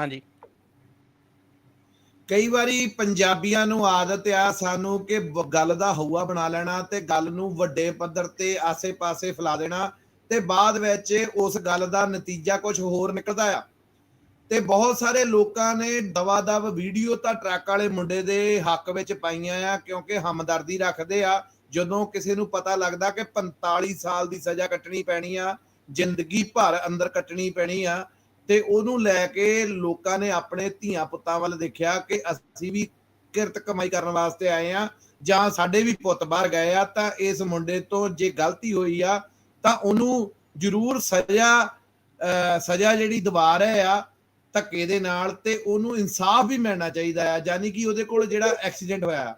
ਹਾਂਜੀ। ਕਈ ਵਾਰੀ ਪੰਜਾਬੀਆਂ ਨੂੰ ਆਦਤ ਆ ਸਾਨੂੰ ਕਿ ਗੱਲ ਦਾ ਹਊਆ ਬਣਾ ਲੈਣਾ ਤੇ ਗੱਲ ਨੂੰ ਵੱਡੇ ਪੱਧਰ ਤੇ ਆਸੇ-ਪਾਸੇ ਫੈਲਾ ਦੇਣਾ ਤੇ ਬਾਅਦ ਵਿੱਚ ਉਸ ਗੱਲ ਦਾ ਨਤੀਜਾ ਕੁਝ ਹੋਰ ਨਿਕਲਦਾ ਆ। ਤੇ ਬਹੁਤ ਸਾਰੇ ਲੋਕਾਂ ਨੇ ਦਵਾ-ਦਵ ਵੀਡੀਓ ਤਾਂ ਟਰੱਕ ਵਾਲੇ ਮੁੰਡੇ ਦੇ ਹੱਕ ਵਿੱਚ ਪਾਈਆਂ ਆ ਕਿਉਂਕਿ ਹਮਦਰਦੀ ਰੱਖਦੇ ਆ। ਜਦੋਂ ਕਿਸੇ ਨੂੰ ਪਤਾ ਲੱਗਦਾ ਕਿ 45 ਸਾਲ ਦੀ ਸਜ਼ਾ ਕੱਟਣੀ ਪੈਣੀ ਆ, ਜ਼ਿੰਦਗੀ ਭਰ ਅੰਦਰ ਕੱਟਣੀ ਪੈਣੀ ਆ ਤੇ ਉਹਨੂੰ ਲੈ ਕੇ ਲੋਕਾਂ ਨੇ ਆਪਣੇ ਧੀਆਂ ਪੁੱਤਾਂ ਵੱਲ ਦੇਖਿਆ ਕਿ ਅਸੀਂ ਵੀ ਕਿਰਤ ਕਮਾਈ ਕਰਨ ਵਾਸਤੇ ਆਏ ਆ ਜਾਂ ਸਾਡੇ ਵੀ ਪੁੱਤ ਬਾਹਰ ਗਏ ਆ, ਤਾਂ ਇਸ ਮੁੰਡੇ ਤੋਂ ਜੇ ਗਲਤੀ ਹੋਈ ਆ, ਤਾਂ ਉਹਨੂੰ ਜ਼ਰੂਰ ਸਜ਼ਾ ਸਜ਼ਾ ਜਿਹੜੀ ਦਵਾ ਰਹੇ ਆ ਧੱਕੇ ਦੇ ਨਾਲ ਤੇ ਉਹਨੂੰ ਇਨਸਾਫ ਵੀ ਮਿਲਣਾ ਚਾਹੀਦਾ ਆ, ਯਾਨੀ ਕਿ ਉਹਦੇ ਕੋਲ ਜਿਹੜਾ ਐਕਸੀਡੈਂਟ ਹੋਇਆ।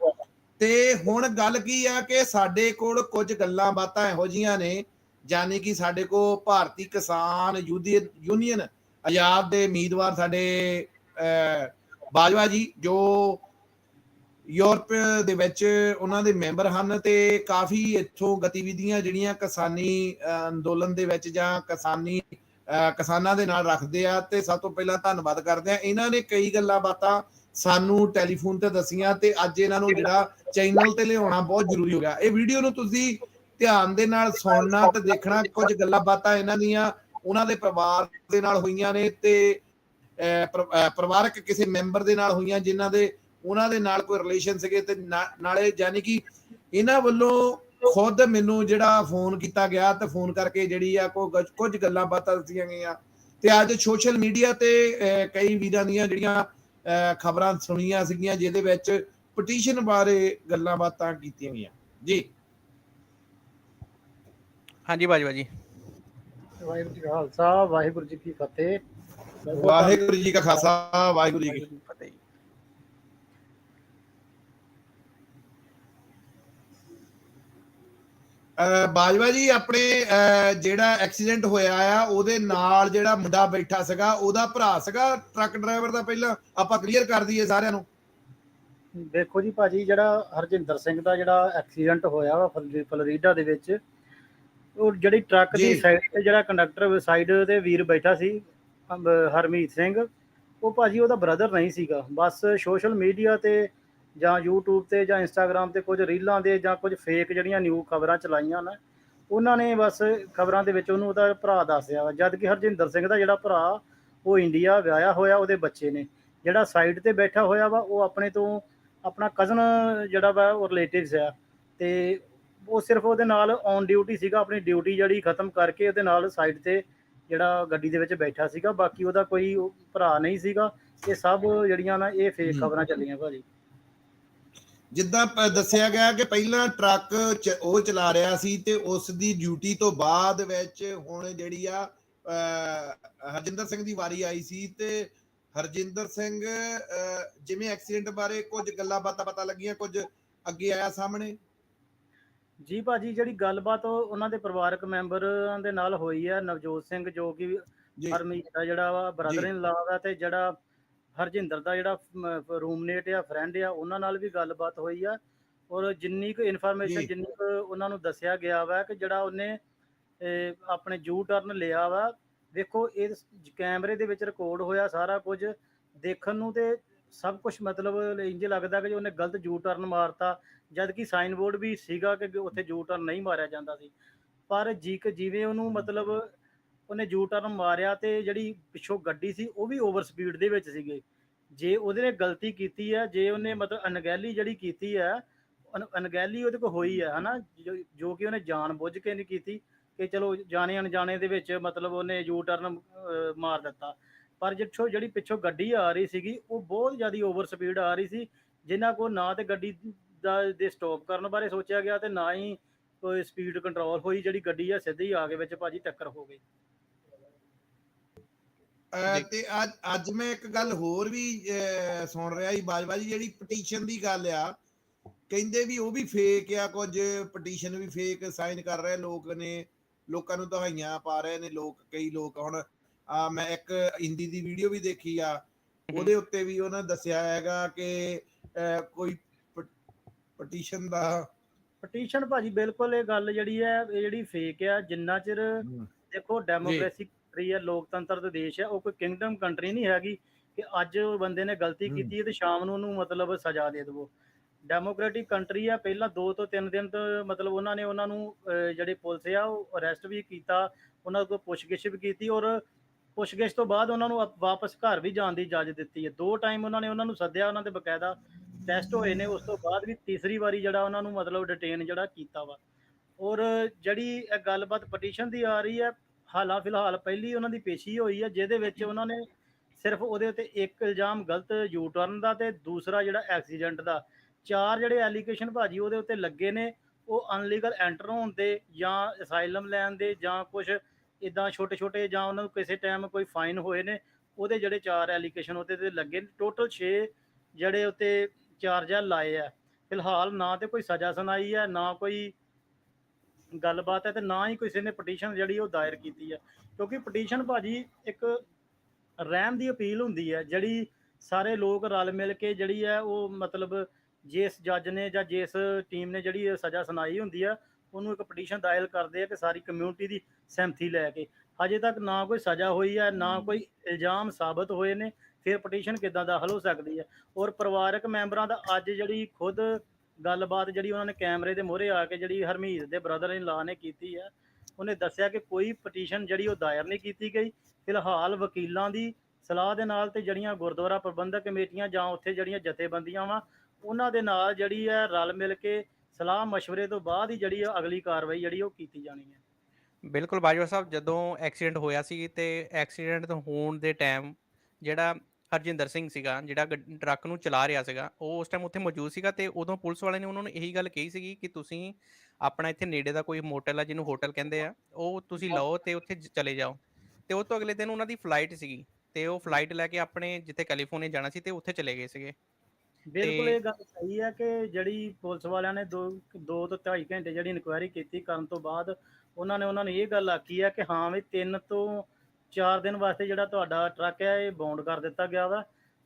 ਤੇ ਹੁਣ ਗੱਲ ਕੀ ਆ ਕਿ ਸਾਡੇ ਕੋਲ ਕੁਝ ਗੱਲਾਂ ਬਾਤਾਂ ਇਹੋ ਜੀਆਂ ਨੇ, ਯਾਨੀ ਕਿ ਸਾਡੇ ਕੋਲ ਭਾਰਤੀ ਕਿਸਾਨ ਯੂਦੀ- ਯੂਨੀਅਨ ਆਜ਼ਾਦ ਦੇ ਉਮੀਦਵਾਰ ਸਾਡੇ ਬਾਜਵਾ ਜੀ, ਜੋ ਯੂਰਪ ਦੇ ਵਿੱਚ ਉਹਨਾਂ ਦੇ ਮੈਂਬਰ ਹਨ ਤੇ ਕਾਫੀ ਇੱਥੋਂ ਗਤੀਵਿਧੀਆਂ ਜਿਹੜੀਆਂ ਕਿਸਾਨੀ ਅੰਦੋਲਨ ਦੇ ਵਿੱਚ ਜਾਂ ਕਿਸਾਨੀ ਕਿਸਾਨਾਂ ਦੇ ਨਾਲ ਰੱਖਦੇ ਆ ਤੇ ਸਭ ਤੋਂ ਪਹਿਲਾਂ ਧੰਨਵਾਦ ਕਰਦੇ ਆ ਇਹਨਾਂ ਨੇ ਕਈ ਗੱਲਾਂ ਬਾਤਾਂ ਸਾਨੂੰ ਟੈਲੀਫੋਨ ਤੇ ਦਸੀਆਂ ਤੇ ਅੱਜ ਇਹਨਾਂ ਨੂੰ ਜਿਹੜਾ ਚੈਨਲ ਤੇ ਲਿਆਉਣਾ ਬਹੁਤ ਜ਼ਰੂਰੀ ਹੋ ਗਿਆ। ਇਹ ਵੀਡੀਓ ਨੂੰ ਤੁਸੀਂ ਧਿਆਨ ਦੇ ਨਾਲ ਸੁਣਨਾ ਤੇ ਦੇਖਣਾ, ਕੁਝ ਗੱਲਾਂ ਬਾਤਾਂ ਇਹਨਾਂ ਦੀਆਂ ਉਹਨਾਂ ਦੇ ਪਰਿਵਾਰ ਦੇ ਨਾਲ ਹੋਈਆਂ ਨੇ ਤੇ ਅਹ, ਪਰਿਵਾਰਕ ਕਿਸੇ ਮੈਂਬਰ ਦੇ ਨਾਲ ਹੋਈਆਂ ਜਿਨ੍ਹਾਂ ਦੇ ਉਹਨਾਂ ਦੇ ਨਾਲ ਕੋਈ ਰਿਲੇਸ਼ਨ ਸੀਗੇ ਤੇ ਨਾਲੇ ਯਾਨੀ ਕਿ ਇਹਨਾਂ ਵੱਲੋਂ ਖੁਦ ਮੈਨੂੰ ਜਿਹੜਾ ਫੋਨ ਕੀਤਾ ਗਿਆ ਤੇ ਫੋਨ ਕਰਕੇ ਜਿਹੜੀ ਆ ਕੋ ਕੁਝ ਗੱਲਾਂ ਬਾਤਾਂ ਦੱਸੀਆਂ ਗਈਆਂ। ਤੇ ਅੱਜ ਸੋਸ਼ਲ ਮੀਡੀਆ ਤੇ ਕਈ ਵੀਰਾਂ ਦੀਆਂ ਜਿਹੜੀਆਂ ਖਬਰਾਂ ਸੁਣੀਆਂ ਸੀਗੀਆਂ ਜਿਹਦੇ ਵਿੱਚ ਪਟੀਸ਼ਨ ਬਾਰੇ ਗੱਲਾਂ ਬਾਤਾਂ ਕੀਤੀਆਂ ਗਈਆਂ। ਜੀ। ਹਾਂਜੀ ਬਾਜਵਾ ਜੀ ਵਾਹਿਗੁਰੂ ਜੀ ਕਾ ਖਾਲਸਾ ਵਾਹਿਗੁਰੂ ਜੀ ਕੀ ਫਤਿਹ। ਵਾਹਿਗੁਰੂ ਜੀ ਕਾ ਖਾਲਸਾ ਵਾਹਿਗੁਰੂ ਜੀ ਕੀ ਫਤਿਹ। ਬਾਜਵਾ ਜੀ ਆਪਣੇ ਜਿਹੜਾ ਐਕਸੀਡੈਂਟ ਹੋਇਆ ਆ ਉਹਦੇ ਨਾਲ ਜਿਹੜਾ ਮੁੰਡਾ ਬੈਠਾ ਸੀਗਾ ਉਹਦਾ ਭਰਾ ਸੀਗਾ ਟਰੱਕ ਡਰਾਈਵਰ ਦਾ ਪਹਿਲਾਂ ਆਪਾਂ ਕਲੀਅਰ ਕਰ ਦਈਏ ਸਾਰਿਆਂ ਨੂੰ। ਦੇਖੋ ਜੀ ਭਾਜੀ ਜਿਹੜਾ ਹਰਜਿੰਦਰ ਸਿੰਘ ਦਾ ਜਿਹੜਾ ਐਕਸੀਡੈਂਟ ਹੋਇਆ ਵਾ ਫਲ- ਫਲੋਰੀਡਾ ਦੇ ਵਿੱਚ ਉਹ ਜਿਹੜੀ ਟਰੱਕ ਦੀ ਜੀ। ਸਾਈਡ ਤੇ ਜਿਹੜਾ ਕੰਡਕਟਰ ਸਾਈਡ ਤੇ ਵੀਰ ਬੈਠਾ ਸੀ ਅਮ, ਹਰਮੀਤ ਸਿੰਘ ਉਹ ਭਾਜੀ ਉਹਦਾ ਬ੍ਰਦਰ ਨਹੀਂ ਸੀਗਾ। ਬਸ ਸੋਸ਼ਲ ਮੀਡੀਆ ਤੇ ਜਾਂ YouTube ਤੇ ਜਾਂ Instagram ਤੇ ਕੁਝ ਰੀਲਾਂ ਦੇ ਜਾਂ ਕੁਝ ਫੇਕ ਜਿਹੜੀਆਂ ਨਿਊ ਖਬਰਾਂ ਚਲਾਈਆਂ ਨਾ ਉਹਨਾਂ ਨੇ ਬਸ ਖਬਰਾਂ ਦੇ ਵਿੱਚ ਉਹਨੂੰ ਉਹਦਾ ਭਰਾ ਦੱਸਿਆ ਵਾ। ਜਦ ਕਿ ਹਰਜਿੰਦਰ ਸਿੰਘ ਦਾ ਜਿਹੜਾ ਭਰਾ ਉਹ ਇੰਡੀਆ ਵਿਆਹਿਆ ਹੋਇਆ ਉਹਦੇ ਬੱਚੇ ਨੇ। ਜਿਹੜਾ ਸਾਈਡ ਤੇ ਬੈਠਾ ਹੋਇਆ ਵਾ ਉਹ ਆਪਣੇ ਤੋਂ ਆਪਣਾ ਕਜ਼ਨ ਜਿਹੜਾ ਵਾ ਉਹ ਰਿਲੇਟਿਵਸ ਆ। ਤੇ ਉਹ ਸਿਰਫ ਉਹਦੇ ਨਾਲ ਔਨ ਡਿਊਟੀ ਸੀਗਾ ਆਪਣੀ ਡਿਊਟੀ ਜਿਹੜੀ ਖਤਮ ਕਰਕੇ ਉਹਦੇ ਨਾਲ ਸਾਈਡ ਤੇ ਜਿਹੜਾ ਗੱਡੀ ਦੇ ਵਿੱਚ ਬੈਠਾ ਸੀਗਾ ਬਾਕੀ ਉਹਦਾ ਕੋਈ ਭਰਾ ਨਹੀਂ ਸੀਗਾ ਇਹ ਸਭ ਜਿਹੜੀਆਂ ਨਾ ਇਹ ਫੇਕ। ਖਬਰਾਂ ਚੱਲੀਆਂ ਭਾਜੀ ਜਿੱਦਾਂ ਦੱਸਿਆ ਗਿਆ ਕਿ ਪਹਿਲਾਂ ਟਰੱਕ ਉਹ ਚਲਾ ਰਿਹਾ ਸੀ ਤੇ ਉਸ ਦੀ ਡਿਊਟੀ ਤੋਂ ਬਾਅਦ ਵਿੱਚ ਹੁਣ ਜਿਹੜੀ ਆ ਹਰਜਿੰਦਰ ਸਿੰਘ ਦੀ ਵਾਰੀ ਆਈ ਸੀ ਤੇ ਹਰਜਿੰਦਰ ਸਿੰਘ ਜਿਵੇਂ ਐਕਸੀਡੈਂਟ ਬਾਰੇ ਕੁਝ ਗੱਲਾਂ ਬਾਤਾਂ ਪਤਾ ਲੱਗੀਆਂ ਕੁਝ ਅੱਗੇ ਆਇਆ ਸਾਹਮਣੇ ਜੀ ਭਾਜੀ ਜਿਹੜੀ ਗੱਲਬਾਤ ਉਹ ਉਹਨਾਂ ਦੇ ਪਰਿਵਾਰਕ ਮੈਂਬਰਾਂ ਦੇ ਨਾਲ ਹੋਈ ਹੈ ਨਵਜੋਤ ਸਿੰਘ ਜੋ ਕਿ ਜੀ ਹਰਮੀਤ ਦਾ ਜਿਹੜਾ ਵਾ ਬ੍ਰਦਰ ਜੀ। ਇਨ ਲਾ ਦਾ ਤੇ ਜਿਹੜਾ ਹਰਜਿੰਦਰ ਦਾ ਜਿਹੜਾ ਰੂਮਮੇਟ ਆ ਫਰੈਂਡ ਆ ਉਹਨਾਂ ਨਾਲ ਵੀ ਗੱਲਬਾਤ ਹੋਈ ਆ ਔਰ ਜਿੰਨੀ ਕੁ ਇਨਫੋਰਮੇਸ਼ਨ ਜੀ। ਜਿੰਨੀ ਕੁ ਉਹਨਾਂ ਨੂੰ ਦੱਸਿਆ ਗਿਆ ਵਾ ਕਿ ਜਿਹੜਾ ਉਹਨੇ ਇਹ, ਆਪਣੇ ਯੂ ਟਰਨ ਲਿਆ ਵਾ ਵੇਖੋ ਇਹ ਕੈਮਰੇ ਦੇ ਵਿੱਚ ਰਿਕਾਰਡ ਹੋਇਆ ਸਾਰਾ ਕੁਝ ਦੇਖਣ ਨੂੰ ਤੇ ਸਭ ਕੁਝ ਮਤਲਬ ਇੰਜ ਲੱਗਦਾ ਕਿ ਉਹਨੇ ਗਲਤ ਯੂ ਟਰਨ ਮਾਰਤਾ ਜਦ ਕਿ ਸਾਈਨ ਬੋਰਡ ਵੀ ਸੀਗਾ ਕਿ ਉੱਥੇ ਯੂ ਟਰਨ ਨਹੀਂ ਮਾਰਿਆ ਜਾਂਦਾ ਸੀ। ਪਰ ਜੀ ਜਿਵੇਂ ਉਹਨੂੰ ਮਤਲਬ ਉਹਨੇ ਯੂ ਟਰਨ ਮਾਰਿਆ ਤੇ ਜਿਹੜੀ ਪਿੱਛੋਂ ਗੱਡੀ ਸੀ, ਉਹ ਵੀ ਓਵਰ ਸਪੀਡ ਦੇ ਵਿੱਚ ਸੀਗੇ। ਜੇ ਉਹਦੇ ਨੇ ਗਲਤੀ ਕੀਤੀ ਹੈ, ਜੇ ਉਹਨੇ ਮਤਲਬ ਅਣਗਹਿਲੀ ਜਿਹੜੀ ਕੀਤੀ ਹੈ, ਅਣ- ਅਣਗਹਿਲੀ ਉਹਦੇ ਕੋਲ ਹੋਈ ਹੈ, ਹਨਾ? ਜੋ- ਜੋ ਕਿ ਉਹਨੇ ਜਾਣ ਬੁੱਝ ਕੇ ਨਹੀਂ ਕੀਤੀ ਕਿ ਚਲੋ ਜਾਣੇ ਅਣਜਾਣੇ ਦੇ ਵਿੱਚ ਮਤਲਬ ਉਹਨੇ ਯੂ ਟਰਨ ਮਾਰ ਦਿੱਤਾ। ਪਰ ਜਿੱਥੋਂ ਜਿਹੜੀ ਪਿੱਛੋਂ ਗੱਡੀ ਆ ਰਹੀ ਸੀਗੀ, ਉਹ ਬਹੁਤ ਜ਼ਿਆਦਾ ਓਵਰ ਸਪੀਡ ਆ ਰਹੀ ਸੀ। ਜਿਨ੍ਹਾਂ ਕੋਲ ਨਾ ਤੇ ਗੱਡੀ ਦਾ ਦੇ ਸਟਾਪ ਕਰਨ ਬਾਰੇ ਸੋਚਿਆ ਗਿਆ ਤੇ ਨਾ ਹੀ ਕੋਈ ਸਪੀਡ ਕੰਟਰੋਲ ਹੋਈ ਜਿਹੜੀ ਗੱਡੀ ਆ ਸਿੱਧੀ ਆ ਕੇ ਵਿੱਚ ਭਾਜੀ ਟੱਕਰ ਹੋ ਗਈ। ਤੇ ਅੱਜ ਅੱਜ ਮੈਂ ਇੱਕ ਗੱਲ ਹੋਰ ਵੀ ਸੁਣ ਰਿਹਾ ਸੀ ਬਾਜਵਾ ਜੀ ਜਿਹੜੀ ਪਟੀਸ਼ਨ ਦੀ ਗੱਲ ਆ ਕਹਿੰਦੇ ਵੀ ਉਹ ਵੀ ਫੇਕ ਆ ਕੁਝ ਪਟੀਸ਼ਨ ਵੀ ਫੇਕ ਸਾਈਨ ਕਰ ਰਹੇ ਲੋਕ ਨੇ ਲੋਕਾਂ ਨੂੰ ਦਹਾਈਆਂ ਪਾ ਰਹੇ ਨੇ ਲੋਕ ਕਈ ਲੋਕ ਹੁਣ ਆ ਮੈਂ ਇੱਕ ਹਿੰਦੀ ਦੀ ਵੀਡੀਓ ਵੀ ਦੇਖੀ ਆ ਉਹਦੇ ਉੱਤੇ ਵੀ ਉਹਨਾਂ ਦੱਸਿਆ ਹੈਗਾ ਕਿ ਕੋਈ ਪਟੀਸ਼ਨ ਦਾ ਪਟੀਸ਼ਨ ਭਾਜੀ ਬਿਲਕੁਲ ਇਹ ਗੱਲ ਜਿਹੜੀ ਹੈ ਇਹ ਜਿਹੜੀ ਫੇਕ ਆ ਜਿੰਨਾ ਚਿਰ ਦੇਖੋ ਡੈਮੋਕ੍ਰੇਸੀ ਕੰਟਰੀ ਹੈ ਲੋਕਤੰਤਰ ਦਾ ਦੇਸ਼ ਹੈ ਉਹ ਕੋਈ ਕਿੰਗਡਮ ਕੰਟਰੀ ਨਹੀਂ ਹੈਗੀ ਕਿ ਅੱਜ ਬੰਦੇ ਨੇ ਗਲਤੀ। ਕੀਤੀ ਹੈ ਤੇ ਸ਼ਾਮ ਨੂੰ ਉਹਨੂੰ ਮਤਲਬ ਸਜ਼ਾ ਦੇ ਦੇਵੋ। ਡੈਮੋਕ੍ਰੈਟਿਕ ਕੰਟਰੀ ਆ ਪਹਿਲਾਂ 2 ਤੋਂ 3 ਦਿਨ ਤੋਂ ਮਤਲਬ ਉਹਨਾਂ ਨੇ ਉਹਨਾਂ ਨੂੰ ਜਿਹੜੇ ਪੁਲਿਸ ਆ ਉਹ ਅਰੈਸਟ ਵੀ ਕੀਤਾ ਉਹਨਾਂ ਕੋਲ ਪੁੱਛਗਿੱਛ ਵੀ ਕੀਤੀ ਔਰ ਪੁੱਛਗਿੱਛ ਤੋਂ ਬਾਅਦ ਉਹਨਾਂ ਨੂੰ ਵਾਪਸ ਘਰ ਵੀ ਜਾਣ ਦੀ ਇਜਾਜ਼ਤ ਦਿੱਤੀ ਹੈ। ਦੋ ਟਾਈਮ ਉਹਨਾਂ ਨੇ ਉਹਨਾਂ ਨੂੰ ਸੱਦਿਆ ਉਹਨਾਂ ਦੇ ਬਕਾਇਦਾ ਟੈਸਟ ਹੋਏ ਨੇ, ਉਸ ਤੋਂ ਬਾਅਦ ਵੀ ਤੀਸਰੀ ਵਾਰੀ ਜਿਹੜਾ ਉਹਨਾਂ ਨੂੰ ਮਤਲਬ ਡਿਟੇਨ ਜਿਹੜਾ ਕੀਤਾ ਵਾ। ਔਰ ਜਿਹੜੀ ਇਹ ਗੱਲਬਾਤ ਪਟੀਸ਼ਨ ਦੀ ਆ ਰਹੀ ਹੈ, ਹਾਲਾਂ ਫਿਲਹਾਲ ਪਹਿਲੀ ਉਹਨਾਂ ਦੀ ਪੇਸ਼ੀ ਹੋਈ ਹੈ, ਜਿਹਦੇ ਵਿੱਚ ਉਹਨਾਂ ਨੇ ਸਿਰਫ ਉਹਦੇ ਉੱਤੇ ਇੱਕ ਇਲਜ਼ਾਮ ਗਲਤ ਯੂ ਟਰਨ ਦਾ ਤੇ ਦੂਸਰਾ ਜਿਹੜਾ ਐਕਸੀਡੈਂਟ ਦਾ। ਚਾਰ ਜਿਹੜੇ ਐਲੀਗੇਸ਼ਨ ਭਾਜੀ ਉਹਦੇ ਉੱਤੇ ਲੱਗੇ ਨੇ, ਉਹ ਅਨਲੀਗਲ ਐਂਟਰ ਹੋਣ ਦੇ ਜਾਂ ਅਸਾਈਲਮ ਲੈਣ ਦੇ ਜਾਂ ਕੁਝ ਇਦਾਂ ਛੋਟੇ ਛੋਟੇ ਜਾਂ ਉਹਨਾਂ ਨੂੰ ਕਿਸੇ ਟਾਈਮ ਕੋਈ ਫਾਈਨ ਹੋਏ ਨੇ, ਉਹਦੇ ਜਿਹੜੇ ਚਾਰ ਐਲੀਗੇਸ਼ਨ ਉਹਦੇ ਤੇ ਲੱਗੇ ਨੇ। ਟੋਟਲ 6 ਜਿਹੜੇ ਉੱਤੇ ਚਾਰਜਰ ਲਾਏ ਆ। ਫਿਲਹਾਲ ਨਾ ਤੇ ਕੋਈ ਸਜ਼ਾ ਸੁਣਾਈ ਹੈ ਨਾ ਕੋਈ ਗੱਲਬਾਤ ਹੈ ਤੇ ਨਾ ਹੀ ਕਿਸੇ ਨੇ ਪਟੀਸ਼ਨ ਜਿਹੜੀ ਉਹ ਦਾਇਰ ਕੀਤੀ ਹੈ ਕਿਉਂਕਿ ਪਟੀਸ਼ਨ ਭਾਜੀ ਇੱਕ ਰਹਿਮ ਦੀ ਅਪੀਲ ਹੁੰਦੀ ਹੈ ਜਿਹੜੀ ਸਾਰੇ ਲੋਕ ਰਲ ਮਿਲ ਕੇ ਜਿਹੜੀ ਹੈ ਉਹ ਮਤਲਬ ਜਿਸ ਜੱਜ ਨੇ ਜਾਂ ਜਿਸ ਟੀਮ ਨੇ ਜਿਹੜੀ ਸਜ਼ਾ ਸੁਣਾਈ ਹੁੰਦੀ ਆ, ਉਹਨੂੰ ਇੱਕ ਪਟੀਸ਼ਨ ਦਾਇਰ ਕਰਦੇ ਆ ਕਿ ਸਾਰੀ ਕਮਿਊਨਿਟੀ ਦੀ ਸਹਿਮਤੀ ਲੈ ਕੇ। ਹਜੇ ਤੱਕ ਨਾ ਕੋਈ ਸਜ਼ਾ ਹੋਈ ਹੈ ਨਾ ਕੋਈ ਇਲਜ਼ਾਮ ਸਾਬਤ ਹੋਏ ਨੇ ਫਿਰ ਪਟੀਸ਼ਨ ਕਿੱਦਾਂ ਦਾਖਲ ਹੋ ਸਕਦੀ ਹੈ ਔਰ ਪਰਿਵਾਰਕ ਮੈਂਬਰਾਂ ਦਾ ਅੱਜ ਜਿਹੜੀ ਖੁਦ ਗੱਲਬਾਤ ਜਿਹੜੀ ਉਹਨਾਂ ਨੇ ਕੈਮਰੇ ਦੇ ਮੂਹਰੇ ਆ ਕੇ ਜਿਹੜੀ ਹਰਮੀਤ ਦੇ ਬ੍ਰਦਰ ਇਨ ਲਾ ਨੇ ਕੀਤੀ ਹੈ ਉਹਨੇ ਦੱਸਿਆ ਕਿ ਕੋਈ ਪਟੀਸ਼ਨ ਜਿਹੜੀ ਉਹ ਦਾਇਰ ਨਹੀਂ ਕੀਤੀ ਗਈ। ਫਿਲਹਾਲ ਵਕੀਲਾਂ ਦੀ ਸਲਾਹ ਦੇ ਨਾਲ ਤੇ ਜਿਹੜੀਆਂ ਗੁਰਦੁਆਰਾ ਪ੍ਰਬੰਧਕ ਕਮੇਟੀਆਂ ਜਾਂ ਉੱਥੇ ਜਿਹੜੀਆਂ ਜਥੇਬੰਦੀਆਂ ਵਾ, ਉਹਨਾਂ ਦੇ ਨਾਲ ਜਿਹੜੀ ਹੈ ਰਲ ਮਿਲ ਕੇ ਸਲਾਹ مشਵਰੇ ਤੋਂ ਬਾਅਦ ਹੀ ਜਿਹੜੀ ਅਗਲੀ ਕਾਰਵਾਈ ਜਿਹੜੀ ਉਹ ਕੀਤੀ ਜਾਣੀ ਹੈ ਬਿਲਕੁਲ ਬਾਜਵਾ ਸਾਹਿਬ, ਜਦੋਂ ਐਕਸੀਡੈਂਟ ਹੋਇਆ ਸੀ ਤੇ ਐਕਸੀਡੈਂਟ ਹੋਣ ਦੇ ਟਾਈਮ ਜਿਹੜਾ ਹਰਜਿੰਦਰ ਸਿੰਘ ਸੀਗਾ ਜਿਹੜਾ ਟਰੱਕ ਨੂੰ ਚਲਾ ਰਿਹਾ ਸੀਗਾ ਉਹ ਉਸ ਟਾਈਮ ਉੱਥੇ ਮੌਜੂਦ ਸੀਗਾ ਤੇ ਉਦੋਂ ਪੁਲਿਸ ਵਾਲਿਆਂ ਨੇ ਉਹਨਾਂ ਨੂੰ ਇਹੀ ਗੱਲ ਕਹੀ ਸੀਗੀ ਕਿ ਤੁਸੀਂ ਆਪਣਾ ਇੱਥੇ ਨੇੜੇ ਦਾ ਕੋਈ ਮੋਟਲ ਆ ਜਿਹਨੂੰ ਹੋਟਲ ਕਹਿੰਦੇ ਆ ਉਹ ਤੁਸੀਂ ਲਓ ਤੇ ਉੱਥੇ ਚਲੇ ਜਾਓ। ਤੇ ਉਸ ਤੋਂ ਅਗਲੇ ਦਿਨ ਉਹਨਾਂ ਦੀ ਫਲਾਈਟ ਸੀਗੀ ਤੇ ਉਹ ਫਲਾਈਟ ਲੈ ਕੇ ਆਪਣੇ ਜਿੱਥੇ ਕੈਲੀਫੋਰਨੀਆ ਜਾਣਾ ਸੀ ਤੇ ਉੱਥੇ ਚਲੇ ਗਏ ਸੀਗੇ। ਬਿਲਕੁਲ ਇਹ ਗੱਲ ਸਹੀ ਹੈ ਕਿ ਜਿਹੜੀ ਪੁਲਿਸ ਵਾਲਿਆਂ ਨੇ ਦੋ ਦੋ ਤੋਂ ਢਾਈ ਘੰਟੇ ਜਿਹੜੀ ਇਨਕੁਆਇਰੀ ਕੀਤੀ ਕਰਨ ਤੋਂ ਬਾਅਦ ਉਹਨਾਂ ਨੇ ਉਹਨਾਂ ਨੂੰ ਇਹ ਗੱਲ ਆਖੀ ਹੈ ਕਿ ਹਾਂ ਵੀ ਤਿੰਨ ਤੋਂ ਚਾਰ ਦਿਨ ਵਾਸਤੇ ਜਿਹੜਾ ਤੁਹਾਡਾ ਟਰੱਕ ਹੈ ਇਹ ਬੌਂਡ ਕਰ ਦਿੱਤਾ ਗਿਆ ਵਾ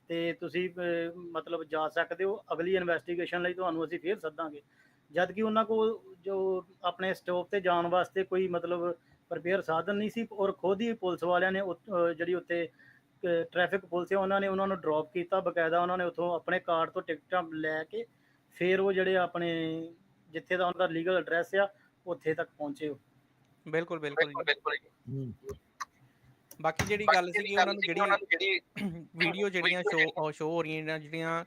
ਤੇ ਤੁਸੀਂ ਅਹ, ਮਤਲਬ ਜਾ ਸਕਦੇ ਹੋ। ਅਗਲੀ ਇਨਵੈਸਟੀਗੇਸ਼ਨ ਲਈ ਤੁਹਾਨੂੰ ਅਸੀਂ ਫੇਰ ਸੱਦਾਂਗੇ। ਜਦ ਕਿ ਉਹਨਾਂ ਕੋਲ ਜੋ ਆਪਣੇ ਸਟਾਪ ਤੇ ਜਾਣ ਵਾਸਤੇ ਕੋਈ ਮਤਲਬ ਪ੍ਰਪੇਅਰ ਸਾਧਨ ਨਹੀਂ ਸੀ ਔਰ ਖੁਦ ਹੀ ਪੁਲਿਸ ਵਾਲਿਆਂ ਨੇ ਉੱਥ- ਅਹ, ਜਿਹੜੀ ਉੱਤੇ ਟ੍ਰੈਫਿਕ ਪੁਲਿਸ ਹੈ ਉਹਨਾਂ ਨੇ ਉਹਨਾਂ ਨੂੰ ਡ੍ਰੌਪ ਕੀਤਾ। ਬਕਾਇਦਾ ਉਹਨਾਂ ਨੇ ਉੱਥੋਂ ਆਪਣੇ ਕਾਰਡ ਤੋਂ ਟਿਕਟਾਂ ਲੈ ਕੇ ਫਿਰ ਉਹ ਜਿਹੜੇ ਆਪਣੇ ਜਿੱਥੇ ਦਾ ਉਹਨਾਂ ਦਾ ਲੀਗਲ ਐਡਰੈਸ ਆ ਉੱਥੇ ਤੱਕ ਪਹੁੰਚੇ ਉਹ। ਬਿਲਕੁਲ ਬਿਲਕੁਲ ਜੀ। ਹੂੰ। ਬਾਕੀ ਜਿਹੜੀ ਗੱਲ ਸੀਗੀ ਉਹਨਾਂ ਨੂੰ ਜਿਹੜੀ ਵੀਡੀਓ ਜਿਹੜੀਆਂ ਸ਼ੋ ਸ਼ੋ ਹੋ ਰਹੀਆਂ ਨੇ ਜਿਹੜੀਆਂ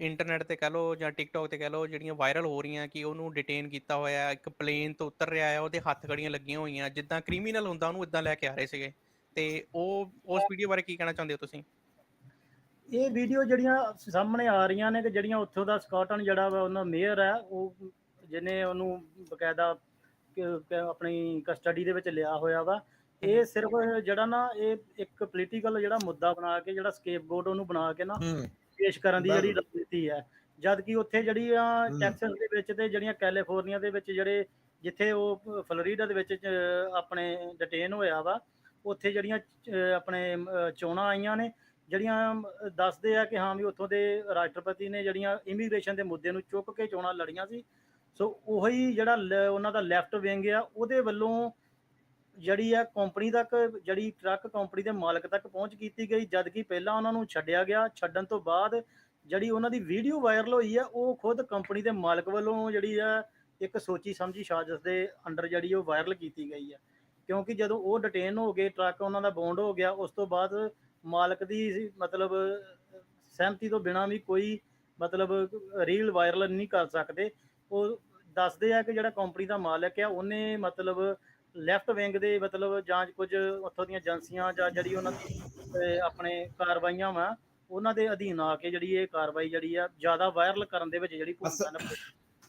ਇੰਟਰਨੈਟ ਤੇ ਕਹ ਲਓ ਜਾਂ ਟਿਕਟੌਕ ਤੇ ਕਹ ਲਓ ਜਿਹੜੀਆਂ ਵਾਇਰਲ ਹੋ ਰਹੀਆਂ ਕਿ ਉਹਨੂੰ ਡਿਟੇਨ ਕੀਤਾ ਹੋਇਆ ਇੱਕ ਪਲੇਨ ਤੋਂ ਉਤਰ ਰਿਹਾ ਹੈ ਉਹਦੇ ਹੱਥ ਗੜੀਆਂ ਲੱਗੀਆਂ ਹੋਈਆਂ ਜਿੱਦਾਂ ਕ੍ਰਿਮੀਨਲ ਹੁੰਦਾ ਉਹਨੂੰ ਇਦਾਂ ਲੈ ਕੇ ਆ ਰਹੇ ਸੀਗੇ। ਤੇ ਉਹ ਉਸ ਵੀਡੀਓ ਬਾਰੇ ਕੀ ਕਹਿਣਾ ਚਾਹੁੰਦੇ ਹੋ ਤੁਸੀਂ? ਇਹ ਵੀਡੀਓ ਜਿਹੜੀਆਂ ਸਾਹਮਣੇ ਆ ਰਹੀਆਂ ਨੇ ਕਿ ਜਿਹੜੀਆਂ ਉੱਥੋਂ ਦਾ ਸਕਾਟਨ ਜਿਹੜਾ ਵਾ ਉਹਨਾਂ ਮੇਅਰ ਹੈ ਉਹ ਜਿਹਨੇ ਉਹਨੂੰ ਬਕਾਇਦਾ ਆਪਣੀ ਕਸਟਡੀ ਦੇ ਵਿੱਚ ਲਿਆ ਹੋਇਆ ਵਾ। ਇਹ ਸਿਰਫ ਜਿਹੜਾ ਨਾ ਇਹ ਇੱਕ ਪੋਲੀਟੀਕਲ ਜਿਹੜਾ ਮੁੱਦਾ ਬਣਾ ਕੇ ਜਿਹੜਾ ਸਕੇਪਗੋਟ ਉਹਨੂੰ ਬਣਾ ਕੇ ਨਾ ਪੇਸ਼ ਕਰਨ ਦੀ ਜਿਹੜੀ। ਰਣਨੀਤੀ ਹੈ ਜਦ ਕਿ ਉੱਥੇ ਜਿਹੜੀਆਂ ਹਮ। ਟੈਕਸਸ ਦੇ ਵਿੱਚ ਤੇ ਜਿਹੜੀਆਂ ਕੈਲੀਫੋਰਨੀਆ ਦੇ ਵਿੱਚ ਜਿਹੜੇ ਜਿੱਥੇ ਉਹ ਫਲੋਰੀਡਾ ਦੇ ਵਿੱਚ ਆਪਣੇ ਡਿਟੇਨ ਹੋਇਆ ਵਾ ਉੱਥੇ ਜਿਹੜੀਆਂ ਆਪਣੇ ਚੋਣਾਂ ਆਈਆਂ ਨੇ ਜਿਹੜੀਆਂ ਦੱਸਦੇ ਆ ਕਿ ਹਾਂ ਵੀ ਉੱਥੋਂ ਦੇ ਰਾਸ਼ਟਰਪਤੀ ਨੇ ਜਿਹੜੀਆਂ ਇਮੀਗ੍ਰੇਸ਼ਨ ਦੇ ਮੁੱਦੇ ਨੂੰ ਚੁੱਕ ਕੇ ਚੋਣਾਂ ਲੜੀਆਂ ਸੀ ਸੋ ਉਹੀ ਜਿਹੜਾ ਉਹਨਾਂ ਦਾ ਲੈਫਟ ਵਿੰਗ ਆ ਉਹਦੇ ਵੱਲੋਂ ਜਿਹੜੀ ਆ ਕੰਪਨੀ ਤੱਕ, ਜਿਹੜੀ ਟਰੱਕ ਕੰਪਨੀ ਦੇ ਮਾਲਕ ਤੱਕ ਪਹੁੰਚ ਕੀਤੀ ਗਈ, ਜਦ ਕਿ ਪਹਿਲਾਂ ਉਹਨਾਂ ਨੂੰ ਛੱਡਿਆ ਗਿਆ। ਛੱਡਣ ਤੋਂ ਬਾਅਦ ਜਿਹੜੀ ਉਹਨਾਂ ਦੀ ਵੀਡੀਓ ਵਾਇਰਲ ਹੋਈ ਆ, ਉਹ ਖੁਦ ਕੰਪਨੀ ਦੇ ਮਾਲਕ ਵੱਲੋਂ ਜਿਹੜੀ ਆ ਇੱਕ ਸੋਚੀ ਸਮਝੀ ਸਾਜ਼ਿਸ਼ ਦੇ ਅੰਡਰ ਜਿਹੜੀ ਉਹ ਵਾਇਰਲ ਕੀਤੀ ਗਈ ਆ। ਕਿਉਂਕਿ ਜਦੋਂ ਉਹ ਡਿਟੇਨ ਹੋ ਗਏ ਟਰੱਕ ਉਹਨਾਂ ਦਾ ਬੌਂਡ ਹੋ ਗਿਆ, ਉਸ ਤੋਂ ਬਾਅਦ ਮਾਲਕ ਦੀ ਮਤਲਬ, ਸਹਿਮਤੀ ਤੋਂ ਬਿਨਾਂ ਵੀ ਕੋਈ ਮਤਲਬ ਰੀਲ ਵਾਇਰਲ ਨਹੀਂ ਕਰ ਸਕਦੇ। ਉਹ ਦੱਸਦੇ ਆ ਕਿ ਜਿਹੜਾ ਕੰਪਨੀ ਦਾ ਮਾਲਕ ਆ, ਉਹਨੇ ਮਤਲਬ ਲੈਫਟ ਵਿੰਗ ਦੇ ਮਤਲਬ ਜਾਂ ਕੁਝ ਉੱਥੋਂ ਦੀਆਂ ਏਜੰਸੀਆਂ ਜਾਂ ਜਿਹੜੀ ਉਹਨਾਂ ਦੀ ਆਪਣੇ ਕਾਰਵਾਈਆਂ ਵਾ ਉਹਨਾਂ ਦੇ ਅਧੀਨ ਆ ਕੇ ਜਿਹੜੀ ਇਹ ਕਾਰਵਾਈ ਜਿਹੜੀ ਆ ਜ਼ਿਆਦਾ ਵਾਇਰਲ ਕਰਨ ਦੇ ਵਿੱਚ ਜਿਹੜੀ ਭੂਮਿਕਾ ਨਿਭਾਈ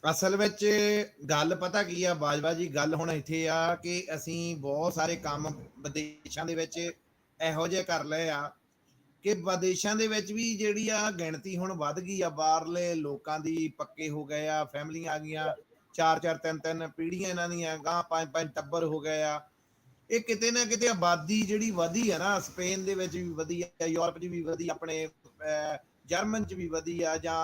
ਅਸਲ ਵਿੱਚ ਗੱਲ ਪਤਾ ਕੀ ਆ ਬਾਜਵਾ ਜੀ ਗੱਲ ਹੁਣ ਇੱਥੇ ਆ ਕਿ ਅਸੀਂ ਬਹੁਤ ਸਾਰੇ ਕੰਮ ਵਿਦੇਸ਼ਾਂ ਦੇ ਵਿੱਚ ਇਹੋ ਜਿਹੇ ਕਰ ਲਏ ਆ ਕਿ ਵਿਦੇਸ਼ਾਂ ਦੇ ਵਿੱਚ ਵੀ ਜਿਹੜੀ ਆ ਗਿਣਤੀ ਹੁਣ ਵੱਧ ਗਈ ਆ ਬਾਹਰਲੇ ਲੋਕਾਂ ਦੀ ਪੱਕੇ ਹੋ ਗਏ ਆ ਫੈਮਲੀਆਂ ਆ ਗਈਆਂ। ਚਾਰ ਚਾਰ, ਤਿੰਨ ਤਿੰਨ ਪੀੜ੍ਹੀਆਂ ਇਹਨਾਂ ਦੀਆਂ ਗਾਂ ਪੰਜ ਪੰਜ ਟੱਬਰ ਹੋ ਗਏ ਆ। ਇਹ ਕਿਤੇ ਨਾ ਕਿਤੇ ਆਬਾਦੀ ਜਿਹੜੀ ਵਧੀ ਆ ਨਾ, ਸਪੇਨ ਦੇ ਵਿੱਚ ਵੀ ਵਧੀ ਆ, ਯੂਰਪ 'ਚ ਵੀ ਵਧੀ, ਆਪਣੇ ਜਰਮਨ 'ਚ ਵੀ ਵਧੀ ਆ, ਜਾਂ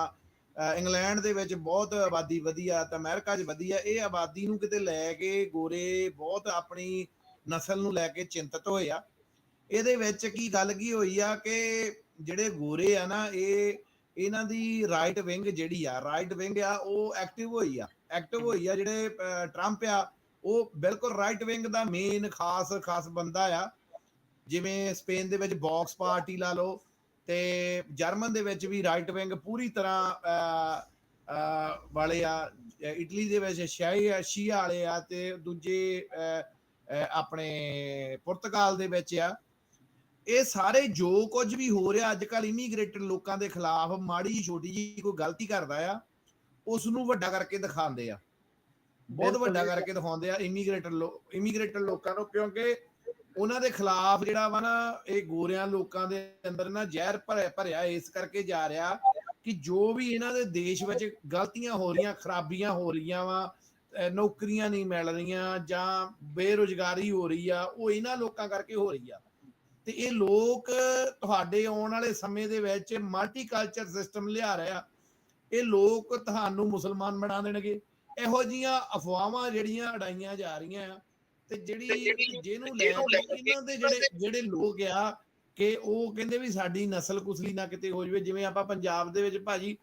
ਇੰਗਲੈਂਡ ਦੇ ਵਿੱਚ ਬਹੁਤ ਆਬਾਦੀ ਵਧੀ ਆ, ਤੇ ਅਮਰੀਕਾ 'ਚ ਵਧੀ ਆ। ਇਹ ਆਬਾਦੀ ਨੂੰ ਕਿਤੇ ਲੈ ਕੇ ਗੋਰੇ ਬਹੁਤ ਆਪਣੀ ਨਸਲ ਨੂੰ ਲੈ ਕੇ ਚਿੰਤਤ ਹੋਏ ਆ। ਇਹਦੇ ਵਿੱਚ ਕੀ ਗੱਲ ਕੀ ਹੋਈ ਆ ਕਿ ਜਿਹੜੇ ਗੋਰੇ ਆ ਨਾ, ਇਹ, ਇਹਨਾਂ ਦੀ ਰਾਈਟ ਵਿੰਗ ਜਿਹੜੀ ਆ ਰਾਈਟ ਵਿੰਗ ਆ, ਉਹ ਐਕਟਿਵ ਹੋਈ ਆ। ਐਕਟਿਵ ਹੋਈ ਆ, ਜਿਹੜੇ ਟਰੰਪ ਆ, ਉਹ ਬਿਲਕੁਲ ਰਾਈਟ ਵਿੰਗ ਦਾ ਮੇਨ ਖਾਸ ਖਾਸ ਬੰਦਾ ਆ। ਜਿਵੇਂ ਸਪੇਨ ਦੇ ਵਿੱਚ ਬਾਕਸ ਪਾਰਟੀ ਲਾ ਲਓ ਤੇ ਜਰਮਨ ਦੇ ਵਿੱਚ ਵੀ ਰਾਈਟ ਵਿੰਗ ਪੂਰੀ ਤਰ੍ਹਾਂ ਵਾਲੇ ਆ। ਇਟਲੀ ਦੇ ਵਿੱਚ ਸ਼ਾਹੀ ਸ਼ੀਆ ਵਾਲੇ ਆ ਤੇ ਦੂਜੇ ਆਪਣੇ ਪੁਰਤਗਾਲ ਦੇ ਵਿੱਚ ਆ। ਇਹ ਸਾਰੇ ਜੋ ਕੁਝ ਵੀ ਹੋ ਰਿਹਾ, ਅੱਜ ਕੱਲ ਇਮੀਗ੍ਰੇਟਡ ਲੋਕਾਂ ਦੇ ਖਿਲਾਫ ਮਾੜੀ ਜਿਹੀ ਛੋਟੀ ਜੀ ਕੋਈ ਗਲਤੀ ਕਰਦਾ ਆ। ਉਸ ਨੂੰ ਵੱਡਾ ਕਰਕੇ ਦਿਖਾਉਂਦੇ ਆ। ਬਹੁਤ ਵੱਡਾ। ਕਰਕੇ ਦਿਖਾਉਂਦੇ ਆ ਇਮੀਗ੍ਰੇਟਡ ਇਮੀਗ੍ਰੇਟਡ ਲੋਕਾਂ ਨੂੰ ਕਿਉਂਕਿ ਉਹਨਾਂ ਦੇ ਖਿਲਾਫ ਜਿਹੜਾ ਵਾ ਨਾ ਇਹ ਗੋਰਿਆਂ ਲੋਕਾਂ ਦੇ ਅੰਦਰ ਨਾ ਜ਼ਹਿਰ ਭਰਿਆ ਭਰਿਆ ਇਸ ਕਰਕੇ ਜਾ ਰਿਹਾ ਕਿ ਜੋ ਵੀ ਇਹਨਾਂ ਦੇ ਦੇਸ਼ ਵਿੱਚ ਗਲਤੀਆਂ ਹੋ ਰਹੀਆਂ ਖਰਾਬੀਆਂ ਹੋ ਰਹੀਆਂ ਵਾ ਨੌਕਰੀਆਂ ਨਹੀਂ ਮਿਲ ਰਹੀਆਂ ਜਾਂ ਬੇਰੁਜ਼ਗਾਰੀ ਹੋ ਰਹੀ ਆ ਉਹ ਇਹਨਾਂ ਲੋਕਾਂ ਕਰਕੇ ਹੋ ਰਹੀ ਆ। ਤੇ ਇਹ ਲੋਕ ਤੁਹਾਡੇ ਆਉਣ ਵਾਲੇ ਸਮੇਂ ਦੇ ਵਿੱਚ ਮਲਟੀਕਲਚਰ ਸਿਸਟਮ ਲਿਆ ਰਿਹਾ ਇਹ ਲੋਕ ਤੁਹਾਨੂੰ ਮੁਸਲਮਾਨ ਬਣਾ ਦੇਣਗੇ। ਇਹੋ ਜੀਆਂ ਅਫਵਾਹਾਂ ਜਿਹੜੀਆਂ ਅੜਾਈਆਂ ਜਾ ਰਹੀਆਂ ਆ ਤੇ ਜਿਹੜੀ ਜਿਹਨੂੰ ਲੈ ਕੇ ਇਹਨਾਂ ਦੇ ਜਿਹੜੇ ਜਿਹੜੇ ਲੋਕ ਆ ਕਿ ਉਹ ਕਹਿੰਦੇ ਵੀ ਸਾਡੀ ਨਸਲ ਕੁਸਲੀ ਨਾ ਕਿਤੇ ਹੋ ਜਵੇ ਜਿਵੇਂ ਆਪਾਂ ਪੰਜਾਬ ਦੇ ਵਿੱਚ ਭਾਜੀ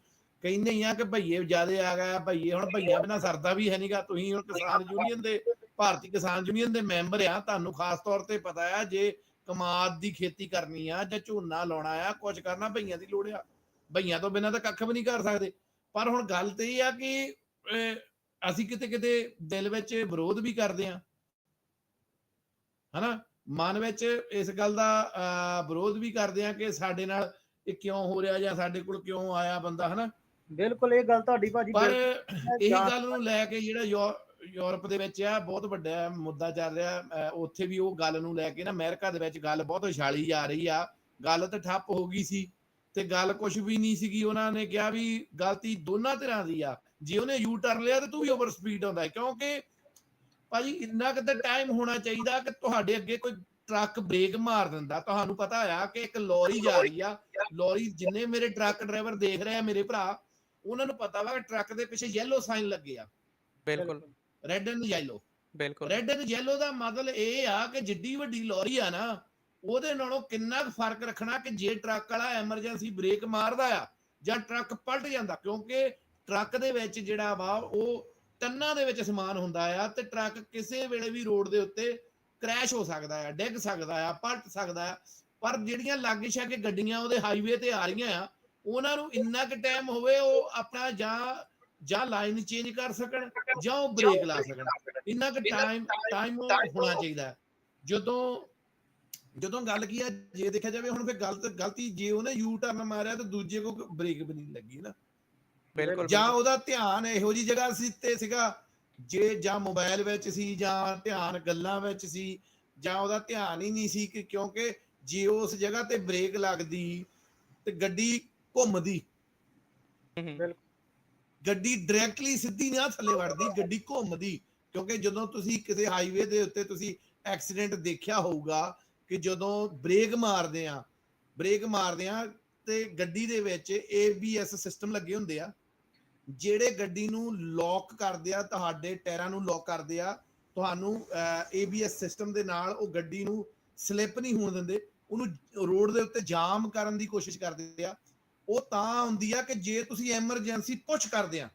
ਕਹਿੰਦੇ ਹੀ ਆ ਕਿ ਭਈਏ ਜਿਆਦੇ ਆ ਗਏ ਆ ਭਈਏ ਹੁਣ ਭਈਆ ਬਿਨਾ ਸਰਦਾ ਵੀ ਹੈ ਨਹੀਂਗਾ ਤੁਸੀਂ ਹੁਣ ਕਿਸਾਨ ਯੂਨੀਅਨ ਦੇ ਭਾਰਤੀ ਕਿਸਾਨ ਯੂਨੀਅਨ ਦੇ ਮੈਂਬਰ ਆ ਤੁਹਾਨੂੰ ਖਾਸ ਤੌਰ ਤੇ ਪਤਾ ਆ ਜੇ ਕਮਾਦ ਦੀ ਖੇਤੀ ਕਰਨੀ ਆ ਜਾਂ ਝੋਨਾ ਲਾਉਣਾ ਆ ਕੁਝ ਕਰਨਾ ਭਈਆਂ ਦੀ ਲੋੜ ਆ। ਭਈਆਂ ਤੋਂ ਬਿਨਾਂ ਤਾਂ ਕੱਖ ਵੀ ਨਹੀਂ ਕਰ ਸਕਦੇ। ਪਰ ਹੁਣ ਗੱਲ ਤੇ ਇਹ ਆ ਕਿ ਅਸੀਂ ਕਿਤੇ ਕਿਤੇ ਦਿਲ ਵਿੱਚ ਵਿਰੋਧ ਵੀ ਕਰਦੇ ਆ ਹਨਾ? ਮਨ ਵਿੱਚ ਇਸ ਗੱਲ ਦਾ ਵਿਰੋਧ ਵੀ ਕਰਦੇ ਆ ਕਿ ਸਾਡੇ ਨਾਲ ਇਹ ਕਿਉਂ ਹੋ ਰਿਹਾ ਜਾਂ ਸਾਡੇ ਕੋਲ ਕਿਉਂ ਆਇਆ ਬੰਦਾ ਹਨਾ? ਬਿਲਕੁਲ ਇਹ ਗੱਲ ਤੁਹਾਡੀ ਭਾਜੀ ਪਰ ਇਹ ਗੱਲ ਨੂੰ ਲੈ ਕੇ ਜਿਹੜਾ ਯੂਰਪ ਦੇ ਵਿੱਚ ਆ ਬਹੁਤ ਵੱਡਾ ਮੁੱਦਾ ਚੱਲ ਰਿਹਾ। ਉੱਥੇ ਵੀ ਉਹ ਗੱਲ ਨੂੰ ਲੈ ਕੇ ਨਾ ਅਮਰੀਕਾ ਦੇ ਵਿੱਚ ਗੱਲ ਬਹੁਤ ਉਛਾਲੀ ਜਾ ਰਹੀ ਆ। ਗੱਲ ਤਾਂ ਠੱਪ ਹੋ ਗਈ ਸੀ। ਤੇ ਗੱਲ ਕੁਝ ਵੀ ਨਹੀਂ ਸੀਗੀ ਉਹਨਾਂ ਨੇ ਕਿਹਾ ਵੀ ਗਲਤੀ ਦੋਨਾਂ ਤਰ੍ਹਾਂ ਦੀ ਆ। ਜੇ ਉਹਨੇ ਯੂ ਟਰਨ ਲਿਆ ਤੇ ਤੂੰ ਵੀ ਓਵਰ ਸਪੀਡ ਆਉਂਦਾ ਕਿਉਂਕਿ ਭਾਜੀ ਇੰਨਾ ਕੁ ਤਾਂ ਟਾਈਮ ਹੋਣਾ ਚਾਹੀਦਾ ਕਿ ਤੁਹਾਡੇ ਅੱਗੇ ਕੋਈ ਟਰੱਕ ਬ੍ਰੇਕ ਮਾਰ ਦਿੰਦਾ। ਤੁਹਾਨੂੰ ਪਤਾ ਆ ਕਿ ਇੱਕ ਲੋਰੀ ਜਾ ਰਹੀ ਆ। ਲੋਰੀ ਜਿੰਨੇ ਮੇਰੇ ਟਰੱਕ ਡਰਾਈਵਰ ਦੇਖ ਰਹੇ ਆ ਮੇਰੇ ਭਰਾ ਉਹਨਾਂ ਨੂੰ ਪਤਾ ਵਾ ਕਿ ਟਰੱਕ ਦੇ ਪਿੱਛੇ ਯੈਲੋ ਸਾਈਨ ਲੱਗੇ ਆ। ਬਿਲਕੁਲ। ਰੈੱਡ ਐਂਡ ਯੈਲੋ ਬਿਲਕੁਲ। ਰੈੱਡ ਐਂਡ ਯੈਲੋ ਦਾ ਮਤਲਬ ਇਹ ਆ ਕਿ ਜਿੱਡੀ ਵੱਡੀ ਲੋਰੀ ਆ ਨਾ ਉਹਦੇ ਨਾਲੋਂ ਕਿੰਨਾ ਕੁ ਫ਼ਰਕ ਰੱਖਣਾ ਕਿ ਜੇ ਟਰੱਕ ਵਾਲਾ ਐਮਰਜੈਂਸੀ ਬ੍ਰੇਕ ਮਾਰਦਾ ਆ ਜਾਂ ਟਰੱਕ ਪਲਟ ਜਾਂਦਾ ਕਿਉਂਕਿ ਟਰੱਕ ਦੇ ਵਿੱਚ ਜਿਹੜਾ ਵਾ ਉਹ ਟੰਨਾਂ ਦੇ ਵਿੱਚ ਸਮਾਨ ਹੁੰਦਾ ਆ ਤੇ ਟਰੱਕ ਕਿਸੇ ਵੇਲੇ ਵੀ ਰੋਡ ਦੇ ਉੱਤੇ ਕ੍ਰੈਸ਼ ਹੋ ਸਕਦਾ ਆ ਡਿੱਗ ਸਕਦਾ ਆ ਪਲਟ ਸਕਦਾ ਆ ਪਰ ਜਿਹੜੀਆਂ ਲਾਗੇ ਛਾਗੇ ਗੱਡੀਆਂ ਉਹਦੇ ਹਾਈਵੇ ਤੇ ਆ ਰਹੀਆਂ ਆ ਉਹਨਾਂ ਨੂੰ ਇੰਨਾ ਕੁ ਟਾਈਮ ਹੋਵੇ ਉਹ ਆਪਣਾ ਜਾਂ ਜਾਂ ਲਾਈਨ ਚੇਂਜ ਕਰ ਸਕਣ ਜਾਂ ਉਹ ਬ੍ਰੇਕ ਲਾ ਸਕਣ ਇੰਨਾ ਕੁ ਟਾਈਮ ਟਾਈਮ ਹੋਣਾ ਚਾਹੀਦਾ। ਜਦੋਂ ਜਦੋਂ ਗੱਲ ਕੀ ਆ ਜੇ ਦੇਖਿਆ ਜਾਵੇ ਹੁਣ ਫਿਰ ਗਲਤ ਗਲਤੀ ਜੇ ਉਹਨੇ ਯੂ ਟਰਨ ਮਾਰਿਆ ਤਾਂ ਦੂਜੇ ਕੋ ਬ੍ਰੇਕ ਵੀ ਨਹੀਂ ਲੱਗੀ ਨਾ। ਬਿਲਕੁਲ ਜਾਂ ਉਹਦਾ ਧਿਆਨ ਇਹੋ ਜੀ ਜਗ੍ਹਾ ਸੀ ਤੇ ਸੀਗਾ ਜੇ ਜਾਂ ਮੋਬਾਈਲ ਵਿੱਚ ਸੀ ਜਾਂ ਧਿਆਨ ਗੱਲਾਂ ਵਿੱਚ ਸੀ ਜਾਂ ਉਹਦਾ ਧਿਆਨ ਹੀ ਨਹੀਂ ਸੀ ਕਿ ਕਿਉਂਕਿ ਜੇ ਉਸ ਜਗ੍ਹਾ ਤੇ ਬ੍ਰੇਕ ਲੱਗਦੀ ਤੇ ਗੱਡੀ ਘੁੰਮਦੀ। ਗੱਡੀ ਡਾਇਰੈਕਟਲੀ ਸਿੱਧੀ ਨਾ ਥੱਲੇ ਵੜਦੀ ਗੱਡੀ ਘੁੰਮਦੀ। ਕਿਉਂਕਿ ਜਦੋਂ ਤੁਸੀਂ ਕਿਸੇ ਹਾਈਵੇ ਦੇ ਉੱਤੇ ਤੁਸੀਂ ਐਕਸੀਡੈਂਟ ਦੇਖਿਆ ਹੋਊਗਾ ਕਿ ਜਦੋਂ ਬ੍ਰੇਕ ਮਾਰਦੇ ਆ ਬ੍ਰੇਕ ਮਾਰਦੇ ਆ ਤੇ ਗੱਡੀ ਦੇ ਵਿੱਚ ABS ਸਿਸਟਮ ਲੱਗੇ ਹੁੰਦੇ ਆ ਜਿਹੜੇ ਗੱਡੀ ਨੂੰ ਲੌਕ ਕਰਦੇ ਆ ਤੁਹਾਡੇ ਟਾਇਰਾਂ ਨੂੰ ਲੌਕ ਕਰਦੇ ਆ ਤੁਹਾਨੂੰ ABS ਸਿਸਟਮ ਦੇ ਨਾਲ ਉਹ ਗੱਡੀ ਨੂੰ ਸਲਿੱਪ ਨਹੀਂ ਹੋਣ ਦਿੰਦੇ ਉਹਨੂੰ ਰੋਡ ਦੇ ਉੱਤੇ ਜਾਮ ਕਰਨ ਦੀ ਕੋਸ਼ਿਸ਼ ਕਰਦੇ ਆ ਉਹ ਤਾਂ ਹੁੰਦੀ ਆ ਕਿ ਜੇ ਤੁਸੀਂ ਐਮਰਜੈਂਸੀ ਪੁਸ਼ ਕਰਦੇ ਆ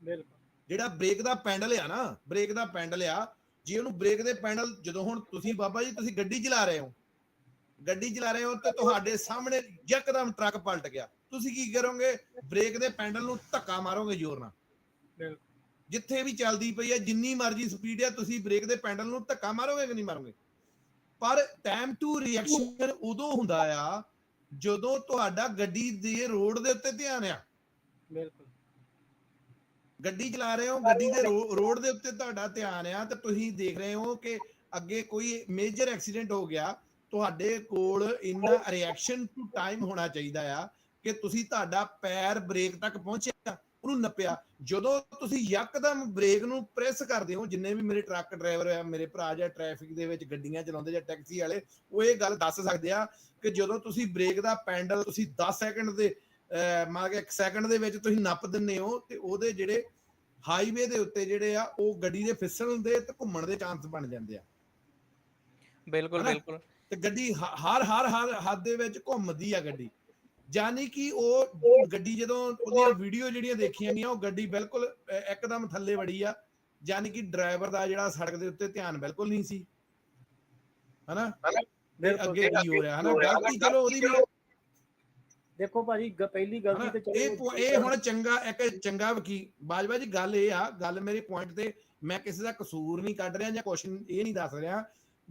ਬਿਲਕੁਲ। ਜਿਹੜਾ ਬ੍ਰੇਕ ਦਾ ਪੈਂਡਲ ਆ ਨਾ ਬ੍ਰੇਕ ਦਾ ਪੈਂਡਲ ਆ ਜੇ ਉਹਨੂੰ ਬ੍ਰੇਕ ਦੇ ਪੈਂਡਲ ਜਦੋਂ ਹੁਣ ਤੁਸੀਂ ਬਾਬਾ ਜੀ ਤੁਸੀਂ ਗੱਡੀ ਚਲਾ ਰਹੇ ਹੋ। ਗੱਡੀ ਚਲਾ ਰਹੇ ਹੋ ਤੇ ਤੁਹਾਡੇ ਸਾਹਮਣੇ ਯਕਦਮ ਟਰੱਕ ਪਲਟ ਗਿਆ। ਤੁਸੀਂ ਕੀ ਕਰੋਗੇ? ਬ੍ਰੇਕ ਦੇ ਪੈਂਡਲ ਨੂੰ ਧੱਕਾ ਮਾਰੋਗੇ ਜ਼ੋਰ ਨਾਲ। ਜਿੱਥੇ ਵੀ ਚੱਲਦੀ ਪਈ ਹੈ ਜਿੰਨੀ ਮਰਜ਼ੀ ਸਪੀਡ ਹੈ ਤੁਸੀਂ ਬ੍ਰੇਕ ਦੇ ਪੈਂਡਲ ਨੂੰ ਧੱਕਾ ਮਾਰੋਗੇ ਕਿ ਨਹੀਂ ਮਾਰੋਗੇ? ਪਰ ਟਾਈਮ ਟੂ ਰਿਐਕਸ਼ਨ ਉਦੋਂ ਹੁੰਦਾ ਆ ਜਦੋਂ ਤੁਹਾਡਾ ਗੱਡੀ ਦੇ ਰੋਡ ਦੇ ਉੱਤੇ ਧਿਆਨ ਆ। ਬਿਲਕੁਲ। ਗੱਡੀ ਚਲਾ ਰਹੇ ਹੋ, ਗੱਡੀ ਦੇ ਰੋਡ ਦੇ ਉੱਤੇ ਤੁਹਾਡਾ ਧਿਆਨ ਆ ਤੇ ਤੁਸੀਂ ਦੇਖ ਰਹੇ ਹੋ ਕਿ ਅੱਗੇ ਕੋਈ ਮੇਜਰ ਐਕਸੀਡੈਂਟ ਹੋ ਗਿਆ, ਤੁਹਾਡੇ ਕੋਲ ਇੰਨਾ ਰਿਐਕਸ਼ਨ ਟੂ ਟਾਈਮ ਹੋਣਾ ਚਾਹੀਦਾ ਆ ਕਿ ਤੁਸੀਂ ਤੁਹਾਡਾ ਪੈਰ ਬ੍ਰੇਕ ਤੱਕ ਪਹੁੰਚਿਆ, ਉਹਨੂੰ ਨੱਪਿਆ। ਜਦੋਂ ਤੁਸੀਂ ਯਕਦਮ ਬ੍ਰੇਕ ਨੂੰ ਪ੍ਰੈਸ ਕਰਦੇ ਹੋ, ਜਿੰਨੇ ਵੀ ਮੇਰੇ ਟਰੱਕ ਡਰਾਈਵਰ ਆ, ਮੇਰੇ ਭਰਾ ਜਾਂ ਟ੍ਰੈਫਿਕ ਦੇ ਵਿੱਚ ਗੱਡੀਆਂ ਚਲਾਉਂਦੇ ਜਾਂ ਟੈਕਸੀ ਵਾਲੇ, ਉਹ ਇਹ ਗੱਲ ਦੱਸ ਸਕਦੇ ਆ ਕਿ ਜਦੋਂ ਤੁਸੀਂ ਬ੍ਰੇਕ ਦਾ ਪੈਂਡਲ ਤੁਸੀਂ 10 ਸੈਕਿੰਡ ਦੇ ਮੰਨ ਕੇ 1 ਸੈਕਿੰਡ ਦੇ ਵਿੱਚ ਤੁਸੀਂ ਨੱਪ ਦਿੰਦੇ ਹੋ ਤੇ ਉਹਦੇ ਜਿਹੜੇ ਹਾਈਵੇ ਦੇ ਉੱਤੇ ਜਿਹੜੇ ਆ ਉਹ ਗੱਡੀ ਦੇ ਫਿਸਲਣ ਦੇ ਤੇ ਘੁੰਮਣ ਦੇ ਚਾਂਸ ਬਣ ਜਾਂਦੇ ਆ। ਬਿਲਕੁਲ? ਬਿਲਕੁਲ। ਤੇ ਗੱਡੀ ਹਰ ਹਰ ਹਰ ਹੱਦ ਦੇ ਵਿੱਚ ਘੁੰਮਦੀ ਆ ਗੱਡੀ। ਯਾਨੀ ਕਿ ਉਹ ਗੱਡੀ ਜਦੋਂ ਉਹਦੀਆਂ ਵੀਡੀਓ ਜਿਹੜੀਆਂ ਦੇਖੀਆਂ ਗਈਆਂ ਉਹ ਗੱਡੀ ਬਿਲਕੁਲ ਇੱਕਦਮ ਥੱਲੇ ਵੜੀ ਆ। ਯਾਨੀ ਕਿ ਡਰਾਈਵਰ ਦਾ ਜਿਹੜਾ ਸੜਕ ਦੇ ਉੱਤੇ ਧਿਆਨ ਬਿਲਕੁਲ ਨਹੀਂ ਸੀ। ਹਨਾ? ਅੱਗੇ ਕੀ ਹੋ ਰਿਹਾ? ਹਨਾ? ਗਲਤੀ ਚਲੋ ਉਹਦੀ ਵੀ ਦੇਖੋ ਭਾਜੀ ਪਹਿਲੀ ਗਲਤੀ ਤੇ ਚਲੋ ਇਹ ਇਹ ਹੁਣ ਚੰਗਾ ਇੱਕ ਚੰਗਾ ਵਕੀ ਬਾਜਵਾ ਜੀ ਗੱਲ ਇਹ ਆ ਗੱਲ ਮੇਰੇ ਪੁਆਇੰਟ ਤੇ ਮੈਂ ਕਿਸੇ ਦਾ ਕਸੂਰ ਨਹੀਂ ਕੱਢ ਰਿਹਾ ਜਾਂ ਕੁਐਸਚਨ ਇਹ ਨਹੀਂ ਦੱਸ ਰਿਹਾ।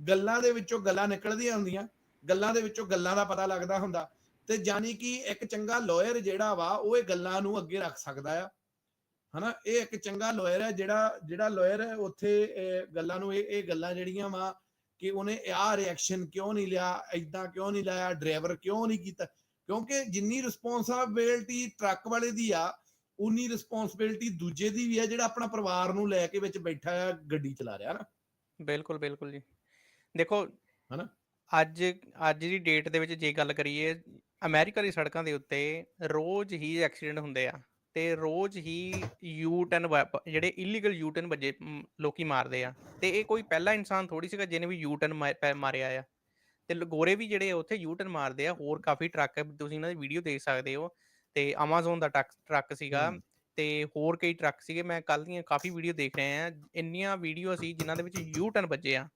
ਗੱਲਾਂ ਦੇ ਵਿੱਚੋਂ ਗੱਲਾਂ ਨਿਕਲਦੀਆਂ ਹੁੰਦੀਆਂ ਗੱਲਾਂ ਦੇ ਵਿੱਚੋਂ ਗੱਲਾਂ ਦਾ ਪਤਾ ਲੱਗਦਾ ਹੁੰਦਾ। ਤੇ ਜਾਨੀ ਕਿ ਇੱਕ ਚੰਗਾ ਲਾਇਰ ਜਿਹੜਾ ਵਾ ਉਹ ਇਹ ਗੱਲਾਂ ਨੂੰ ਅੱਗੇ ਰੱਖ ਸਕਦਾ ਆ। ਹਨਾ ਇਹ ਇੱਕ ਚੰਗਾ ਲਾਇਰ ਹੈ ਜਿਹੜਾ ਜਿਹੜਾ ਲਾਇਰ ਉੱਥੇ ਇਹ ਗੱਲਾਂ ਨੂੰ ਇਹ ਇਹ ਗੱਲਾਂ ਜਿਹੜੀਆਂ ਵਾ ਕਿ ਉਹਨੇ ਆਹ ਰਿਐਕਸ਼ਨ ਕਿਉਂ ਨਹੀਂ ਲਿਆ ਐਦਾਂ ਕਿਉਂ ਨਹੀਂ ਲਾਇਆ ਡਰਾਈਵਰ ਕਿਉਂ ਨਹੀਂ ਕੀਤਾ। ਕਿਉਂਕਿ ਜਿੰਨੀ ਰਿਸਪੌਂਸਿਬਿਲਟੀ ਟਰੱਕ ਵਾਲੇ ਦੀ ਆ ਉਨੀ ਰਿਸਪੌਂਸਿਬਿਲਟੀ ਦੂਜੇ ਦੀ ਵੀ ਆ ਜਿਹੜਾ ਆਪਣਾ ਪਰਿਵਾਰ ਨੂੰ ਲੈ ਕੇ ਵਿੱਚ ਬੈਠਾ ਆ ਗੱਡੀ ਚਲਾ ਰਿਹਾ ਨਾ। ਬਿਲਕੁਲ ਬਿਲਕੁਲ ਜੀ। ਦੇਖੋ ਹਨਾ? ਅੱਜ ਅੱਜ ਦੀ ਡੇਟ ਦੇ ਵਿੱਚ ਜੇ ਗੱਲ ਕਰੀਏ ਅਮਰੀਕਾ ਦੀ ਸੜਕਾਂ ਦੇ ਉੱਤੇ ਰੋਜ਼ ਹੀ ਐਕਸੀਡੈਂਟ ਹੁੰਦੇ ਆ ਤੇ ਰੋਜ਼ ਹੀ ਯੂ ਟਰਨ ਜਿਹੜੇ ਇਲੀਗਲ ਯੂ ਟਰਨ ਵੱਜੇ ਲੋਕੀ ਮਾਰਦੇ ਆ। ਤੇ ਇਹ ਕੋਈ ਪਹਿਲਾ ਇਨਸਾਨ ਥੋੜੀ ਸੀਗਾ ਜਿਹਨੇ ਵੀ ਯੂ ਟਰਨ ਮਾਰਿਆ ਆ। ਤੇ ਗੋਰੇ ਵੀ ਜਿਹੜੇ ਉੱਥੇ ਯੂ ਟਰਨ ਮਾਰਦੇ ਆ ਹੋਰ ਕਾਫੀ ਟਰੱਕ ਤੁਸੀਂ ਇਹਨਾਂ ਦੀ ਵੀਡੀਓ ਦੇਖ ਸਕਦੇ ਹੋ ਤੇ Amazon ਦਾ ਟਰੱਕ ਸੀਗਾ। ਤੇ ਹੋਰ ਕਈ ਟਰੱਕ ਸੀਗੇ ਮੈਂ ਕੱਲ ਦੀਆਂ ਕਾਫੀ ਵੀਡੀਓ ਦੇਖ ਰਿਹਾ ਆ ਇੰਨੀਆਂ ਵੀਡੀਓ ਸੀ ਜਿਨ੍ਹਾਂ ਦੇ ਵਿੱਚ ਯੂ ਟਰਨ ਵੱਜੇ ਆ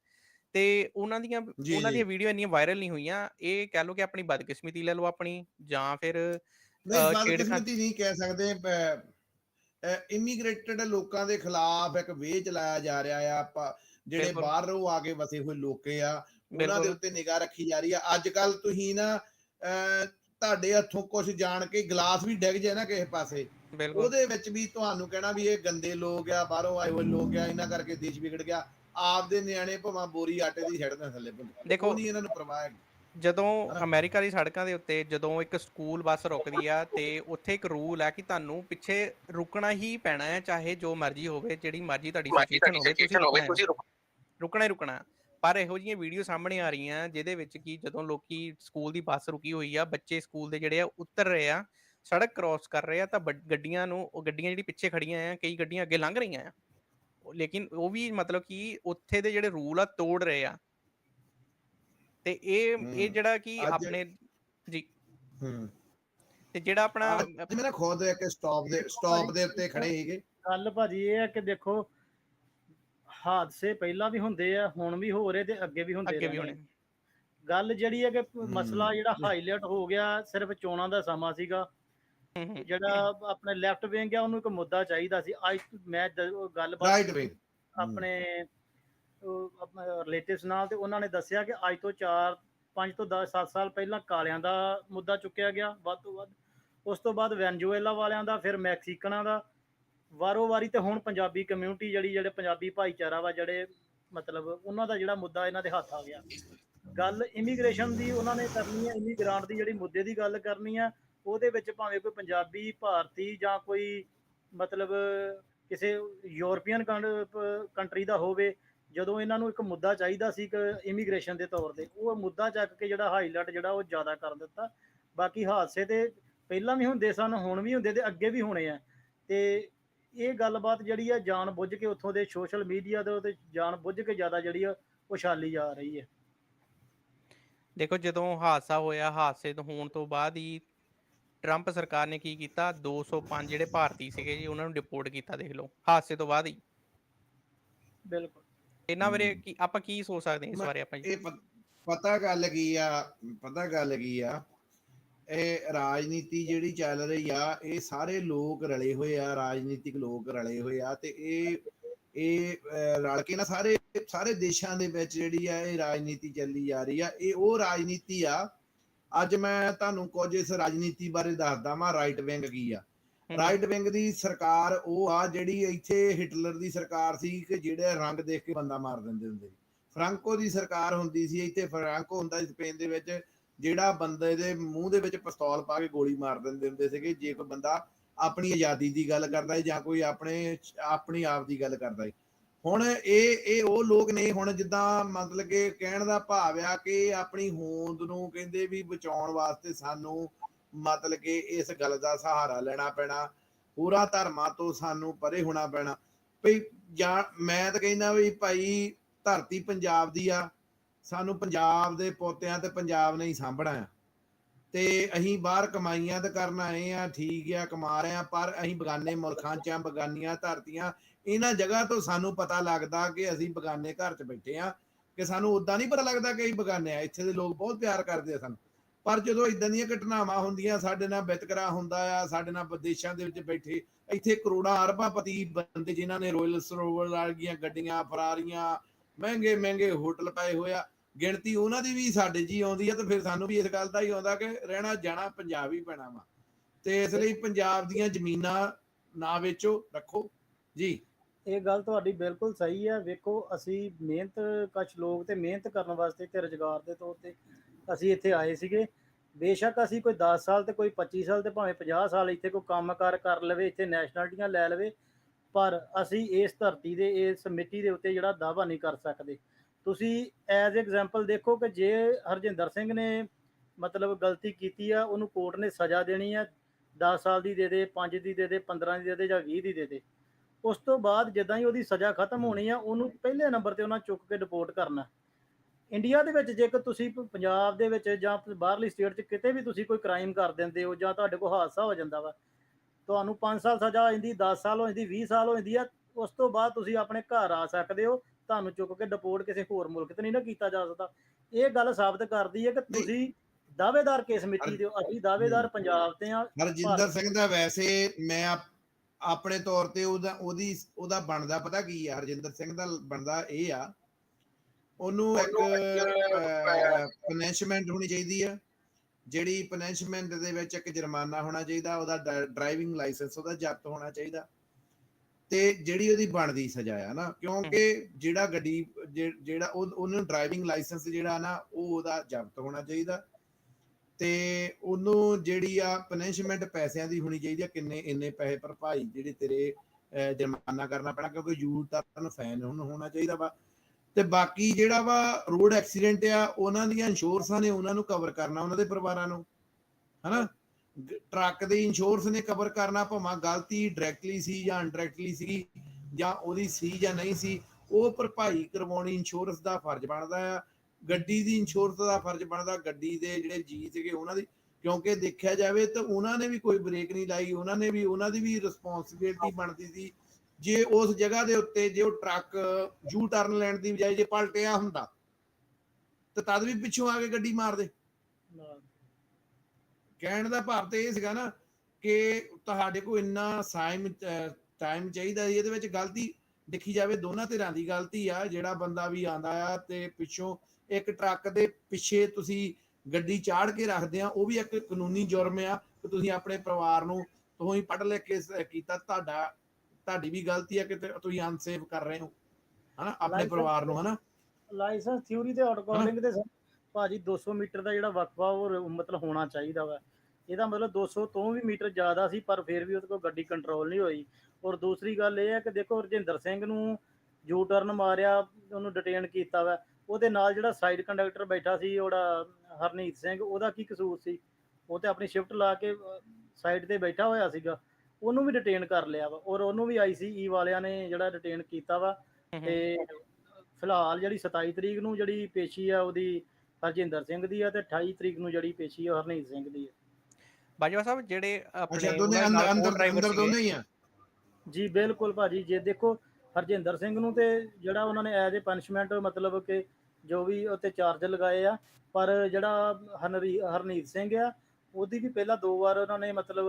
ਤੇ ਉਹਨਾਂ ਦੀਆਂ ਉਹਨਾਂ। ਦੀਆਂ ਵੀਡੀਓ ਇੰਨੀਆਂ ਵਾਇਰਲ ਨਹੀਂ ਹੋਈਆਂ ਇਹ ਕਹਿ ਲਓ ਕਿ ਆਪਣੀ ਬਦਕਿਸਮਤੀ ਲੈ ਲਓ ਆਪਣੀ ਜਾਂ ਫਿਰ ਬਦਕਿਸਮਤੀ ਨਹੀਂ ਕਹਿ ਸਕਦੇ ਇਮੀਗ੍ਰੇਟਡ ਲੋਕਾਂ ਦੇ ਖਿਲਾਫ ਇੱਕ ਵੇਹ ਚਲਾਇਆ ਜਾ ਰਿਹਾ ਆ ਆਪਾਂ ਜਿਹੜੇ। ਬਾਹਰੋਂ ਆ ਕੇ ਵਸੇ ਹੋਏ ਲੋਕੇ ਆ ਉਹਨਾਂ ਦੇ। ਉੱਤੇ ਨਿਗਾਹ ਰੱਖੀ ਜਾ ਰਹੀ ਆ। ਅੱਜ ਕੱਲ ਤੁਸੀਂ ਨਾ ਤੁਹਾਡੇ ਹੱਥੋਂ ਕੁਝ ਜਾਣ ਕੇ ਗਲਾਸ ਵੀ ਡਿੱਗ ਜਾਏ ਨਾ ਕਿਸੇ ਪਾਸੇ। ਉਹਦੇ ਵਿੱਚ ਵੀ ਤੁਹਾਨੂੰ ਕਹਿਣਾ ਵੀ ਇਹ ਗੰਦੇ ਲੋਕ ਆ ਬਾਹਰੋਂ ਆਏ ਹੋਏ ਲੋਕ ਆ ਇਹਨਾਂ ਕਰਕੇ ਦੇਸ਼ ਵਿਗੜ ਗਿਆ। ਆਪਦੇ ਨਿਆਣੇ ਭਾਵੇਂ ਬੋਰੀ ਆਟੇ ਦੀ ਛੱਡਦੇ ਥੱਲੇ ਦੇਖੋ- ਉਹ ਨਹੀਂ ਇਹਨਾਂ ਨੂੰ ਪਰਵਾਹ ਹੈਗੀ। ਜਦੋਂ? ਅਮਰੀਕਾ ਦੀ ਸੜਕਾਂ ਦੇ ਉੱਤੇ ਜਦੋਂ ਇੱਕ ਸਕੂਲ ਬੱਸ ਰੁਕਦੀ ਆ ਤੇ ਉੱਥੇ ਇੱਕ ਰੂਲ ਹੈ ਕਿ ਤੁਹਾਨੂੰ ਪਿੱਛੇ ਰੁਕਣਾ ਹੀ ਪੈਣਾ ਹੈ ਚਾਹੇ ਜੋ ਮਰਜ਼ੀ ਹੋਵੇ ਜਿਹੜੀ ਮਰਜ਼ੀ ਤੁਹਾਡੀ ਸਿਚੁਏਸ਼ਨ ਹੋਵੇ ਤੁਸੀਂ ਹੈ। ਰੁਕਣਾ ਹੀ ਰੁਕਣਾ। ਪਰ ਇਹੋ ਜਿਹੀਆਂ ਵੀਡੀਓ ਸਾਹਮਣੇ ਆ ਰਹੀਆਂ ਜਿਹਦੇ ਵਿੱਚ ਕੀ ਜਦੋਂ ਲੋਕੀ ਸਕੂਲ ਦੀ ਬੱਸ ਰੁਕੀ ਹੋਈ ਆ ਬੱਚੇ ਸਕੂਲ ਦੇ ਜਿਹੜੇ ਆ ਉਤਰ ਰਹੇ ਆ ਸੜਕ ਕ੍ਰਾਸ ਕਰ ਰਹੇ ਆ ਤਾਂ ਗੱਡੀਆਂ ਨੂੰ ਉਹ ਗੱਡੀਆਂ ਜਿਹੜੀ ਪਿੱਛੇ ਖੜੀਆਂ ਆ ਕਈ ਗੱਡੀਆਂ ਅੱਗੇ ਲੰਘ ਰਹੀਆਂ ਆ। ਲੇਕਿਨ ਉਹ ਵੀ ਮਤਲਬ ਕਿ ਉੱਥੇ ਦੇ ਜਿਹੜੇ ਰੂਲ ਆ ਤੋੜ ਰਹੇ ਆ। ਤੇ ਇਹ ਇਹ ਜਿਹੜਾ ਕਿ ਆਪਣੇ ਜੀ। ਹੂੰ। ਤੇ ਜਿਹੜਾ ਆਪਣਾ ਮੇਰਾ ਖੁਦ ਇੱਕ ਸਟਾਪ ਦੇ ਸਟਾਪ ਦੇ ਉੱਤੇ ਖੜੇ ਸੀਗੇ। ਗੱਲ ਭਾਜੀ ਇਹ ਹੈ ਕਿ ਦੇਖੋ ਹਾਦਸੇ ਪਹਿਲਾਂ ਵੀ ਹੁੰਦੇ ਆ ਹੁਣ ਵੀ ਹੋ ਰਹੇ ਤੇ ਅੱਗੇ ਵੀ ਹੁੰਦੇ ਅੱਗੇ ਵੀ। ਹੋਣੇ। ਗੱਲ ਜਿਹੜੀ ਹੈ ਕਿ ਮਸਲਾ ਜਿਹੜਾ। ਹਾਈਲਾਈਟ ਹੋ ਗਿਆ ਸਿਰਫ ਚੋਣਾਂ ਦਾ ਸਮਾਂ ਸੀਗਾ। ਜਿਹੜਾ ਆਪਣੇ ਲੈਫਟ ਵਿੰਗ ਆ ਉਹਨੂੰ ਇੱਕ ਮੁੱਦਾ ਚਾਹੀਦਾ ਸੀ। ਅੱਜ ਮੈਂ ਗੱਲਬਾਤ ਰਾਈਟ ਵਿੰਗ ਆਪਣੇ ਰਿਲੇਟਿਵਸ ਨਾਲ ਤੇ ਉਹਨਾਂ ਨੇ ਦੱਸਿਆ ਕਿ ਅੱਜ ਤੋਂ 4 5 ਤੋਂ 10 7 ਸਾਲ ਪਹਿਲਾਂ ਕਾਲਿਆਂ ਦਾ ਮੁੱਦਾ ਚੁੱਕਿਆ ਗਿਆ। ਵੱਧ ਤੋਂ ਵੱਧ ਉਸ ਤੋਂ ਬਾਅਦ ਵੈਨਜ਼ੂਏਲਾ ਵਾਲਿਆਂ ਦਾ ਫਿਰ ਮੈਕਸੀਕਨਾਂ ਦਾ। ਵਾਰੋ ਵਾਰੀ ਤੇ ਹੁਣ ਪੰਜਾਬੀ ਕਮਿਊਨਿਟੀ ਜਿਹੜੀ, ਜਿਹੜੇ ਪੰਜਾਬੀ ਭਾਈਚਾਰਾ ਵਾ, ਜਿਹੜੇ ਮਤਲਬ ਉਹਨਾਂ ਦਾ ਜਿਹੜਾ ਮੁੱਦਾ ਇਹਨਾਂ ਦੇ ਹੱਥ ਆ ਗਿਆ। ਗੱਲ ਇਮੀਗ੍ਰੇਸ਼ਨ ਦੀ, ਉਹਨਾਂ ਨੇ ਕਰਨੀ ਹੈ ਇਮੀਗ੍ਰਾਂਟ ਦੀ ਜਿਹੜੀ ਮੁੱਦੇ ਦੀ ਗੱਲ ਕਰਨੀ ਆ, ਉਹਦੇ ਵਿੱਚ ਭਾਵੇਂ ਕੋਈ ਪੰਜਾਬੀ, ਭਾਰਤੀ ਜਾਂ ਕੋਈ ਮਤਲਬ ਕਿਸੇ ਯੂਰਪੀਅਨ ਕੰਟਰੀ ਦਾ ਹੋਵੇ, ਜਦੋਂ ਇਹਨਾਂ ਨੂੰ ਇੱਕ ਮੁੱਦਾ ਚਾਹੀਦਾ ਸੀ ਕਿ ਇਮੀਗ੍ਰੇਸ਼ਨ ਦੇ ਤੌਰ ਤੇ, ਉਹ ਮੁੱਦਾ ਚੱਕ ਕੇ ਜਿਹੜਾ ਹਾਈਲਾਈਟ ਜਿਹੜਾ ਉਹ ਜ਼ਿਆਦਾ ਕਰ ਦਿੱਤਾ। ਬਾਕੀ ਹਾਦਸੇ ਤੇ ਪਹਿਲਾਂ ਵੀ ਹੁੰਦੇ ਸਨ, ਹੁਣ ਵੀ ਹੁੰਦੇ ਤੇ ਅੱਗੇ ਵੀ ਹੋਣੇ ਆ। ਤੇ ਇਹ ਗੱਲਬਾਤ ਜਿਹੜੀ ਆ ਜਾਣ ਬੁੱਝ ਕੇ ਉੱਥੋਂ ਦੇ ਸੋਸ਼ਲ ਮੀਡੀਆ ਦੇ ਉੱਤੇ ਜਾਣ ਬੁੱਝ ਕੇ ਜ਼ਿਆਦਾ ਜਿਹੜੀ ਆ ਉਛਾਲੀ ਜਾ ਰਹੀ ਹੈ। ਦੇਖੋ ਜਦੋਂ ਹਾਦਸਾ ਹੋਇਆ ਹਾਦਸੇ ਤੋਂ ਹੋਣ ਤੋਂ ਬਾਅਦ ਹੀ ਟਰੰਪ ਸਰਕਾਰ ਨੇ ਕੀ ਕੀਤਾ? 205 ਜਿਹੜੇ ਭਾਰਤੀ ਸੀਗੇ ਜੀ ਉਹਨਾਂ ਨੂੰ ਡਿਪੋਰਟ ਕੀਤਾ ਦੇਖ ਲਓ ਹਾਦਸੇ ਤੋਂ ਬਾਅਦ ਹੀ। ਬਿਲਕੁਲ। ਇਹਨਾਂ ਬਾਰੇ। ਕੀ ਆਪਾਂ ਕੀ ਸੋਚ ਸਕਦੇ ਹਾਂ ਇਸ ਬਾਰੇ ਆਪਾਂ ਜੀ? ਇਹ ਪਤਾ ਗੱਲ ਕੀ ਆ ਪਤਾ ਗੱਲ ਕੀ ਆ? ਇਹ ਰਾਜਨੀਤੀ ਜਿਹੜੀ ਚੱਲ ਰਹੀ ਆ ਇਹ ਸਾਰੇ ਲੋਕ ਰਲੇ ਹੋਏ ਆ ਰਾਜਨੀਤਿਕ ਲੋਕ ਰਲੇ ਹੋਏ ਆ ਤੇ ਇਹ ਇਹ ਰਲ ਕੇ ਨਾ ਸਾਰੇ ਸਾਰੇ ਦੇਸ਼ਾਂ ਦੇ ਵਿੱਚ ਜਿਹੜੀ ਆ ਇਹ ਰਾਜਨੀਤੀ ਚੱਲੀ ਜਾ ਰਹੀ ਆ। ਇਹ ਉਹ ਰਾਜਨੀਤੀ ਆ ਅੱਜ ਮੈਂ ਤੁਹਾਨੂੰ ਕੁਝ ਇਸ ਰਾਜਨੀਤੀ ਬਾਰੇ ਦੱਸਦਾ ਵਾਂ ਰਾਈਟ ਵਿੰਗ ਕੀ ਆ। ਰਾਈਟ ਵਿੰਗ ਦੀ ਸਰਕਾਰ ਉਹ ਆ ਜਿਹੜੀ ਇੱਥੇ ਹਿਟਲਰ ਦੀ ਸਰਕਾਰ ਸੀ ਕਿ ਜਿਹੜੇ ਰੰਗ ਦੇਖ ਕੇ ਬੰਦਾ ਮਾਰ ਦਿੰਦੇ ਹੁੰਦੇ ਸੀ। ਫ੍ਰਾਂਕੋ ਦੀ ਸਰਕਾਰ ਹੁੰਦੀ ਸੀ ਇੱਥੇ ਫ੍ਰਾਂਕੋ ਹੁੰਦਾ ਸਪੇਨ ਦੇ ਵਿੱਚ ਜਿਹੜਾ ਬੰਦੇ ਦੇ ਮੂੰਹ ਦੇ ਵਿੱਚ ਪਿਸਤੌਲ ਪਾ ਕੇ ਗੋਲੀ ਮਾਰ ਦਿੰਦੇ ਹੁੰਦੇ ਸੀਗੇ, ਜੇ ਕੋਈ ਬੰਦਾ ਆਪਣੀ ਆਜ਼ਾਦੀ ਦੀ ਗੱਲ ਕਰਦਾ ਹੈ ਜਾਂ ਕੋਈ ਆਪਣੇ, ਆਪਣੀ ਆਪ ਦੀ ਗੱਲ ਕਰਦਾ ਹੈ ਹੁਣ ਇਹ ਇਹ ਉਹ ਲੋਕ ਨੇ ਹੁਣ ਜਿੱਦਾਂ ਮਤਲਬ ਕਿ ਕਹਿਣ ਦਾ ਭਾਵ ਆ ਕਿ ਆਪਣੀ ਹੋਂਦ ਨੂੰ ਕਹਿੰਦੇ ਵੀ ਬਚਾਉਣ ਵਾਸਤੇ ਸਾਨੂੰ ਮਤਲਬ ਕਿ ਇਸ ਗੱਲ ਦਾ ਸਹਾਰਾ ਲੈਣਾ ਪੈਣਾ, ਪੂਰਾ ਧਰਮਾਂ ਤੋਂ ਸਾਨੂੰ ਪਰੇ ਹੋਣਾ ਪੈਣਾ। ਭਈ ਜਾਂ, ਮੈਂ ਤਾਂ ਕਹਿੰਦਾ ਵੀ ਭਾਈ ਧਰਤੀ ਪੰਜਾਬ ਦੀ ਆ ਸਾਨੂੰ ਪੰਜਾਬ ਦੇ ਪੋਤਿਆਂ ਤੇ ਪੰਜਾਬ ਨੇ ਹੀ ਸਾਂਭਣਾ ਆ ਤੇ ਅਸੀਂ ਬਾਹਰ ਕਮਾਈਆਂ ਤੇ ਕਰਨ ਆਏ ਆ ਠੀਕ ਆ, ਕਮਾ ਰਹੇ ਆ ਪਰ ਅਸੀਂ ਬਗਾਨੇ ਮੁਲਕਾਂ 'ਚ ਆ ਬਗਾਨੀਆਂ ਧਰਤੀਆਂ, ਇਹਨਾਂ ਜਗ੍ਹਾ ਤੋਂ ਸਾਨੂੰ ਪਤਾ ਲੱਗਦਾ ਕਿ ਅਸੀਂ ਬਗਾਨੇ ਘਰ 'ਚ ਬੈਠੇ ਆ ਕਿ ਸਾਨੂੰ ਉਦਾਂ ਨਹੀਂ ਪਤਾ ਲੱਗਦਾ ਕਿ ਅਸੀਂ ਬਗਾਨੇ ਆ ਇੱਥੇ ਦੇ ਲੋਕ ਬਹੁਤ ਪਿਆਰ ਕਰਦੇ ਆ ਸਾਨੂੰ। ਪਰ ਜਦੋਂ ਇਦਾਂ ਦੀਆਂ ਘਟਨਾਵਾਂ ਹੁੰਦੀਆਂ, ਸਾਡੇ ਨਾਲ ਵਿਤਕਰਾ ਹੁੰਦਾ ਆ, ਸਾਡੇ ਨਾਲ ਵਿਦੇਸ਼ਾਂ ਦੇ ਵਿੱਚ ਬੈਠੇ, ਇੱਥੇ ਕਰੋੜਾਂ ਅਰਬਾਂ ਪਤੀ ਬੰਦੇ ਜਿਨ੍ਹਾਂ ਨੇ ਰਾਇਲ ਸਰੋਵਰ ਵਾਲੀਆਂ ਗੱਡੀਆਂ ਫਰਾਰੀਆਂ ਮਹਿੰਗੇ ਮਹਿੰਗੇ ਹੋਟਲ ਪਾਏ ਹੋਇਆ ਗਿਣਤੀ ਉਹਨਾਂ ਦੀ ਵੀ ਸਾਡੇ ਜੀ ਆਉਂਦੀ ਆ ਤੇ ਫਿਰ ਸਾਨੂੰ ਵੀ ਇਸ ਗੱਲ ਦਾ ਹੀ ਆਉਂਦਾ ਕਿ ਰਹਿਣਾ ਜਾਣਾ ਪੰਜਾਬ ਹੀ ਪੈਣਾ ਵਾ। ਤੇ ਇਸ ਲਈ ਪੰਜਾਬ ਦੀਆਂ ਜ਼ਮੀਨਾਂ ਨਾ ਵੇਚੋ, ਰੱਖੋ। ਜੀ। ਇਹ ਗੱਲ ਤੁਹਾਡੀ ਬਿਲਕੁਲ ਸਹੀ ਹੈ ਵੇਖੋ, ਅਸੀਂ ਮਿਹਨਤ ਕਛ ਲੋਕ ਤੇ ਮਿਹਨਤ ਕਰਨ ਵਾਸਤੇ ਤੇ ਰੁਜ਼ਗਾਰ ਦੇ ਤੌਰ ਤੇ ਅਸੀਂ ਇੱਥੇ ਆਏ ਸੀਗੇ। ਬੇਸ਼ੱਕ ਅਸੀਂ ਕੋਈ 10 ਸਾਲ ਤੇ ਕੋਈ 25 ਸਾਲ ਤੇ ਭਾਵੇਂ 50 ਸਾਲ ਇੱਥੇ ਕੋਈ ਕੰਮਕਾਰ ਕਰ ਲਵੇ, ਇੱਥੇ ਨੈਸ਼ਨੈਲਿਟੀਆਂ ਲੈ ਲਵੇ, ਪਰ ਅਸੀਂ ਇਸ ਧਰਤੀ ਦੇ, ਇਸ ਮਿੱਟੀ ਦੇ ਉੱਤੇ ਜਿਹੜਾ ਦਾਵਾ ਨਹੀਂ ਕਰ ਸਕਦੇ। ਤੁਸੀਂ ਐਜ਼ ਐਗਜ਼ਾਮਪਲ ਦੇਖੋ ਕਿ ਜੇ ਹਰਜਿੰਦਰ ਸਿੰਘ ਨੇ ਮਤਲਬ ਗਲਤੀ ਕੀਤੀ ਆ, ਉਹਨੂੰ ਕੋਰਟ ਨੇ ਸਜ਼ਾ ਦੇਣੀ ਆ 10 ਸਾਲ ਦੀ ਦੇ ਦੇ 5 ਦੀ ਦੇ ਦੇ 15 ਦੀ ਦੇ ਦੇ ਜਾਂ 20 ਦੀ ਦੇ ਦੇ। ਉਸ ਤੋਂ ਬਾਅਦ ਜਿੱਦਾਂ ਹੀ ਉਹਦੀ ਸਜ਼ਾ ਖਤਮ ਹੋਣੀ ਆ, ਉਹਨੂੰ ਪਹਿਲੇ ਨੰਬਰ ਤੇ ਉਹਨਾਂ ਚੁੱਕ ਕੇ ਡਿਪੋਰਟ ਕਰਨਾ। ਇੰਡੀਆ ਦੇ ਵਿੱਚ ਜੇਕਰ ਤੁਸੀਂ ਪੰਜਾਬ ਦੇ ਵਿੱਚ ਜਾਂ ਬਾਹਰਲੀ ਸਟੇਟ 'ਚ ਕਿਤੇ ਵੀ ਤੁਸੀਂ ਕੋਈ ਕ੍ਰਾਈਮ ਕਰ ਦਿੰਦੇ ਹੋ ਜਾਂ ਤੁਹਾਡੇ ਕੋਲ ਹਾਦਸਾ ਹੋ ਜਾਂਦਾ ਵਾ, ਤੁਹਾਨੂੰ 5 ਸਾਲ ਸਜ਼ਾ ਹੋ ਜਾਂਦੀ 10 ਸਾਲ ਹੋ ਜਾਂਦੀ 20 ਸਾਲ ਹੋ ਜਾਂਦੀ ਆ, ਉਸ ਤੋਂ ਬਾਅਦ ਤੁਸੀਂ ਆਪਣੇ ਘਰ ਆ ਸਕਦੇ ਹੋ ਤੁਹਾਨੂੰ ਚੁੱਕ ਕੇ ਡਿਪੋਰਟ ਕਿਸੇ ਹੋਰ ਮੁਲਕ ਤੇ ਨਹੀਂ ਨਾ ਕੀਤਾ ਜਾ ਸਕਦਾ। ਇਹ ਗੱਲ ਸਾਬਤ ਕਰਦੀ ਹੈ ਕਿ। ਤੁਸੀਂ ਦਾਅਵੇਦਾਰ ਕਿਸ ਮਿੱਟੀ ਦੇ ਹੋ ਅਸੀਂ ਦਾਅਵੇਦਾਰ ਪੰਜਾਬ ਤੇ ਆ ਹਰਜਿੰਦਰ ਸਿੰਘ ਦਾ ਵੈਸੇ ਮੈਂ ਆਪ- ਆਪਣੇ ਤੌਰ ਤੇ ਉਹਦਾ ਉਹਦੀ ਉਹਦਾ ਬਣਦਾ ਪਤਾ ਕੀ ਆ? ਹਰਜਿੰਦਰ ਸਿੰਘ ਦਾ ਬਣਦਾ ਇਹ ਆ। ਉਹਨੂੰ ਇੱਕ ਪਨਿਸ਼ਮੈਂਟ ਹੋਣੀ ਚਾਹੀਦੀ ਆ। ਜਿਹੜੀ ਪਨਿਸ਼ਮੈਂਟ ਦੇ ਵਿੱਚ ਇੱਕ ਜੁਰਮਾਨਾ ਹੋਣਾ ਚਾਹੀਦਾ ਉਹਦਾ ਡਰਾਈਵਿੰਗ ਲਾਇਸੈਂਸ ਉਹਦਾ ਜ਼ਬਤ ਹੋਣਾ ਚਾਹੀਦਾ। ਤੇ ਜਿਹੜੀ ਉਹਦੀ ਬਣਦੀ ਸਜ਼ਾ ਆ ਨਾ, ਕਿਉਂਕਿ ਜਿਹੜਾ ਗੱਡੀ ਜਿਹੜਾ ਉਹਨੂੰ ਡਰਾਈਵਿੰਗ ਲਾਇਸੈਂਸ ਜਿਹੜਾ ਨਾ, ਉਹ ਉਹਦਾ ਜ਼ਬਤ ਹੋਣਾ ਚਾਹੀਦਾ ਤੇ ਉਹਨੂੰ ਜਿਹੜੀ ਆ ਪਨਿਸ਼ਮੈਂਟ ਪੈਸਿਆਂ ਦੀ ਹੋਣੀ ਚਾਹੀਦੀ ਆ, ਕਿੰਨੇ, ਇੰਨੇ ਪੈਸੇ ਭਰਪਾਈ ਜਿਹੜੇ ਤੇਰੇ ਜੁਰਮਾਨਾ ਕਰਨਾ ਪੈਣਾ, ਕਿਉਂਕਿ ਯੂ ਟਰਨ ਫੈਨ ਉਹਨੂੰ ਹੋਣਾ ਚਾਹੀਦਾ ਵਾ। ਤੇ ਬਾਕੀ ਜਿਹੜਾ ਵਾ ਰੋਡ ਐਕਸੀਡੈਂਟ ਆ, ਉਹਨਾਂ ਦੀਆਂ ਇੰਸ਼ੋਰੈਂਸਾਂ ਨੇ ਉਹਨਾਂ ਨੂੰ ਕਵਰ ਕਰਨਾ, ਉਹਨਾਂ ਦੇ ਪਰਿਵਾਰਾਂ ਨੂੰ, ਹਨਾ? ਟਰੱਕ ਦੇ ਇੰਸ਼ੋਰੈਂਸ ਨੇ ਕਵਰ ਕਰਨਾ ਭਾਵੇਂ ਗਲਤੀ ਡਾਇਰੈਕਟਲੀ ਸੀ ਜਾਂ ਇਨਡਾਇਰੈਕਟਲੀ ਸੀ ਜਾਂ ਉਹਦੀ ਸੀ ਜਾਂ ਨਹੀਂ ਸੀ, ਉਹ ਭਰਪਾਈ ਕਰਵਾਉਣੀ ਇੰਸ਼ੋਰੈਂਸ ਦਾ ਫਰਜ਼ ਬਣਦਾ ਆ। ਗੱਡੀ ਦੀ ਇੰਸ਼ੋਰੈਂਸ ਦਾ ਫਰਜ਼ ਬਣਦਾ, ਗੱਡੀ ਦੇ ਜਿਹੜੇ ਜੀ ਸੀਗੇ ਉਹਨਾਂ ਦੀ, ਕਿਉਂਕਿ ਦੇਖਿਆ ਜਾਵੇ ਤਾਂ ਉਹਨਾਂ ਨੇ ਵੀ ਕੋਈ ਬ੍ਰੇਕ ਨਹੀਂ ਲਾਈ, ਉਹਨਾਂ ਨੇ ਵੀ, ਉਹਨਾਂ ਦੀ ਵੀ ਰਿਸਪੌਂਸਿਬਿਲਟੀ ਬਣਦੀ ਸੀ। ਜੇ ਉਸ ਜਗ੍ਹਾ ਦੇ ਉੱਤੇ ਜੇ ਉਹ ਟਰੱਕ ਯੂ ਟਰਨ ਲੈਣ ਦੀ ਬਜਾਏ ਜੇ ਪਲਟਿਆ ਹੁੰਦਾ, ਤਾਂ ਤਦ ਵੀ ਪਿੱਛੋਂ ਆ ਕੇ ਗੱਡੀ ਮਾਰਦੇ ਕਹਿਣ ਦਾ ਭਾਵ ਤੇ ਇਹ ਸੀਗਾ ਨਾ ਕਿ ਤੁਹਾਡੇ ਕੋਲ ਇੰਨਾ ਸਾਈਮ ਟਾਈਮ ਚਾਹੀਦਾ ਸੀ ਇਹਦੇ ਵਿੱਚ ਗਲਤੀ ਦੇਖੀ ਜਾਵੇ ਦੋਨਾਂ ਧਿਰਾਂ ਦੀ ਗਲਤੀ ਆ ਜਿਹੜਾ ਬੰਦਾ ਵੀ ਆਂਦਾ ਆ ਤੇ ਪਿੱਛੋਂ ਇੱਕ ਟਰੱਕ ਦੇ ਪਿੱਛੇ ਤੁਸੀਂ ਗੱਡੀ ਚਾੜ ਕੇ ਰੱਖਦੇ ਆ ਉਹ ਵੀ ਇੱਕ ਕਾਨੂੰਨੀ ਜੁਰਮ ਆ ਕਿ ਤੁਸੀਂ ਆਪਣੇ ਪਰਿਵਾਰ ਨੂੰ ਤੁਸੀਂ ਪੜ੍ਹ ਲਿਖ ਕੇ ਕੀਤਾ ਤੁਹਾਡਾ ਤੁਹਾਡੀ ਵੀ ਗਲਤੀ ਆ ਕਿ ਤੇ ਤੁਸੀਂ ਅਨਸੇਫ ਕਰ ਰਹੇ ਹੋ ਹਨਾ ਆਪਣੇ ਪਰਿਵਾਰ ਨੂੰ ਹਨਾ? ਲਾਇਸੈਂਸ ਥਿਊਰੀ ਦੇ ਅਕੋਰਡਿੰਗ ਤੇ ਭਾਜੀ 200 ਮੀਟਰ ਦਾ ਜਿਹੜਾ ਵਕਫਾ ਉਹ ਮਤਲਬ ਹੋਣਾ ਚਾਹੀਦਾ ਵਾ। ਇਹਦਾ ਮਤਲਬ 200 ਤੋਂ ਵੀ ਮੀਟਰ ਜ਼ਿਆਦਾ ਸੀ, ਪਰ ਫਿਰ ਵੀ ਉਹਦੇ ਕੋਲ ਗੱਡੀ ਕੰਟਰੋਲ ਨਹੀਂ ਹੋਈ। ਔਰ ਦੂਸਰੀ ਗੱਲ ਇਹ ਹੈ ਕਿ ਦੇਖੋ ਰਜਿੰਦਰ ਸਿੰਘ ਨੂੰ ਯੂ ਟਰਨ ਮਾਰਿਆ, ਉਹਨੂੰ ਡਿਟੇਨ ਕੀਤਾ ਵਾ। ਉਹਦੇ ਨਾਲ ਜਿਹੜਾ ਸਾਈਡ ਕੰਡਕਟਰ ਬੈਠਾ ਸੀ, ਉਹਦਾ ਹਰਨੀਤ ਸਿੰਘ, ਉਹਦਾ ਕੀ ਕਸੂਰ ਸੀ? ਉਹ ਤੇ ਆਪਣੀ ਸ਼ਿਫਟ ਲਾ ਕੇ ਸਾਈਡ ਤੇ ਬੈਠਾ ਹੋਇਆ ਸੀਗਾ। ਉਹਨੂੰ ਵੀ ਡਿਟੇਨ ਕਰ ਲਿਆ ਵਾ। ਔਰ ਉਹਨੂੰ ਵੀ ਆਈਸੀਈ ਵਾਲਿਆਂ ਨੇ ਜਿਹੜਾ ਡਿਟੇਨ ਕੀਤਾ ਵਾ। ਤੇ ਫਿਲਹਾਲ ਜਿਹੜੀ 27 ਤਰੀਕ ਨੂੰ ਜਿਹੜੀ ਪੇਸ਼ੀ ਆ, ਉਹਦੀ ਹਰਜਿੰਦਰ ਸਿੰਘ ਦੀ ਆ ਤੇ 28 ਤਰੀਕ ਨੂੰ ਜਿਹੜੀ ਪੇਸ਼ੀ ਆ ਹਰਨੀਤ ਸਿੰਘ ਦੀ ਆ। ਬਾਜਵਾ ਸਾਹਿਬ ਜਿਹੜੇ ਆਪਣੇ ਦੋਨੇ ਅੰਦਰ ਅੰਦਰ ਦੋਨੇ ਹੀ ਆ? ਜੀ ਬਿਲਕੁਲ ਭਾਜੀ ਜੇ ਦੇਖੋ ਹਰਜਿੰਦਰ ਸਿੰਘ ਨੂੰ ਤੇ ਜਿਹੜਾ ਉਹਨਾਂ ਨੇ ਐਜ਼ ਏ ਪਨਿਸ਼ਮੈਂਟ ਮਤਲਬ ਕਿ ਜੋ ਵੀ ਉੱਤੇ ਚਾਰਜ ਲਗਾਏ ਆ ਪਰ ਜਿਹੜਾ ਹਨਰੀ ਹਰਨੀਤ ਸਿੰਘ ਆ ਉਹਦੀ ਵੀ ਪਹਿਲਾਂ ਦੋ ਵਾਰ ਉਹਨਾਂ ਨੇ ਮਤਲਬ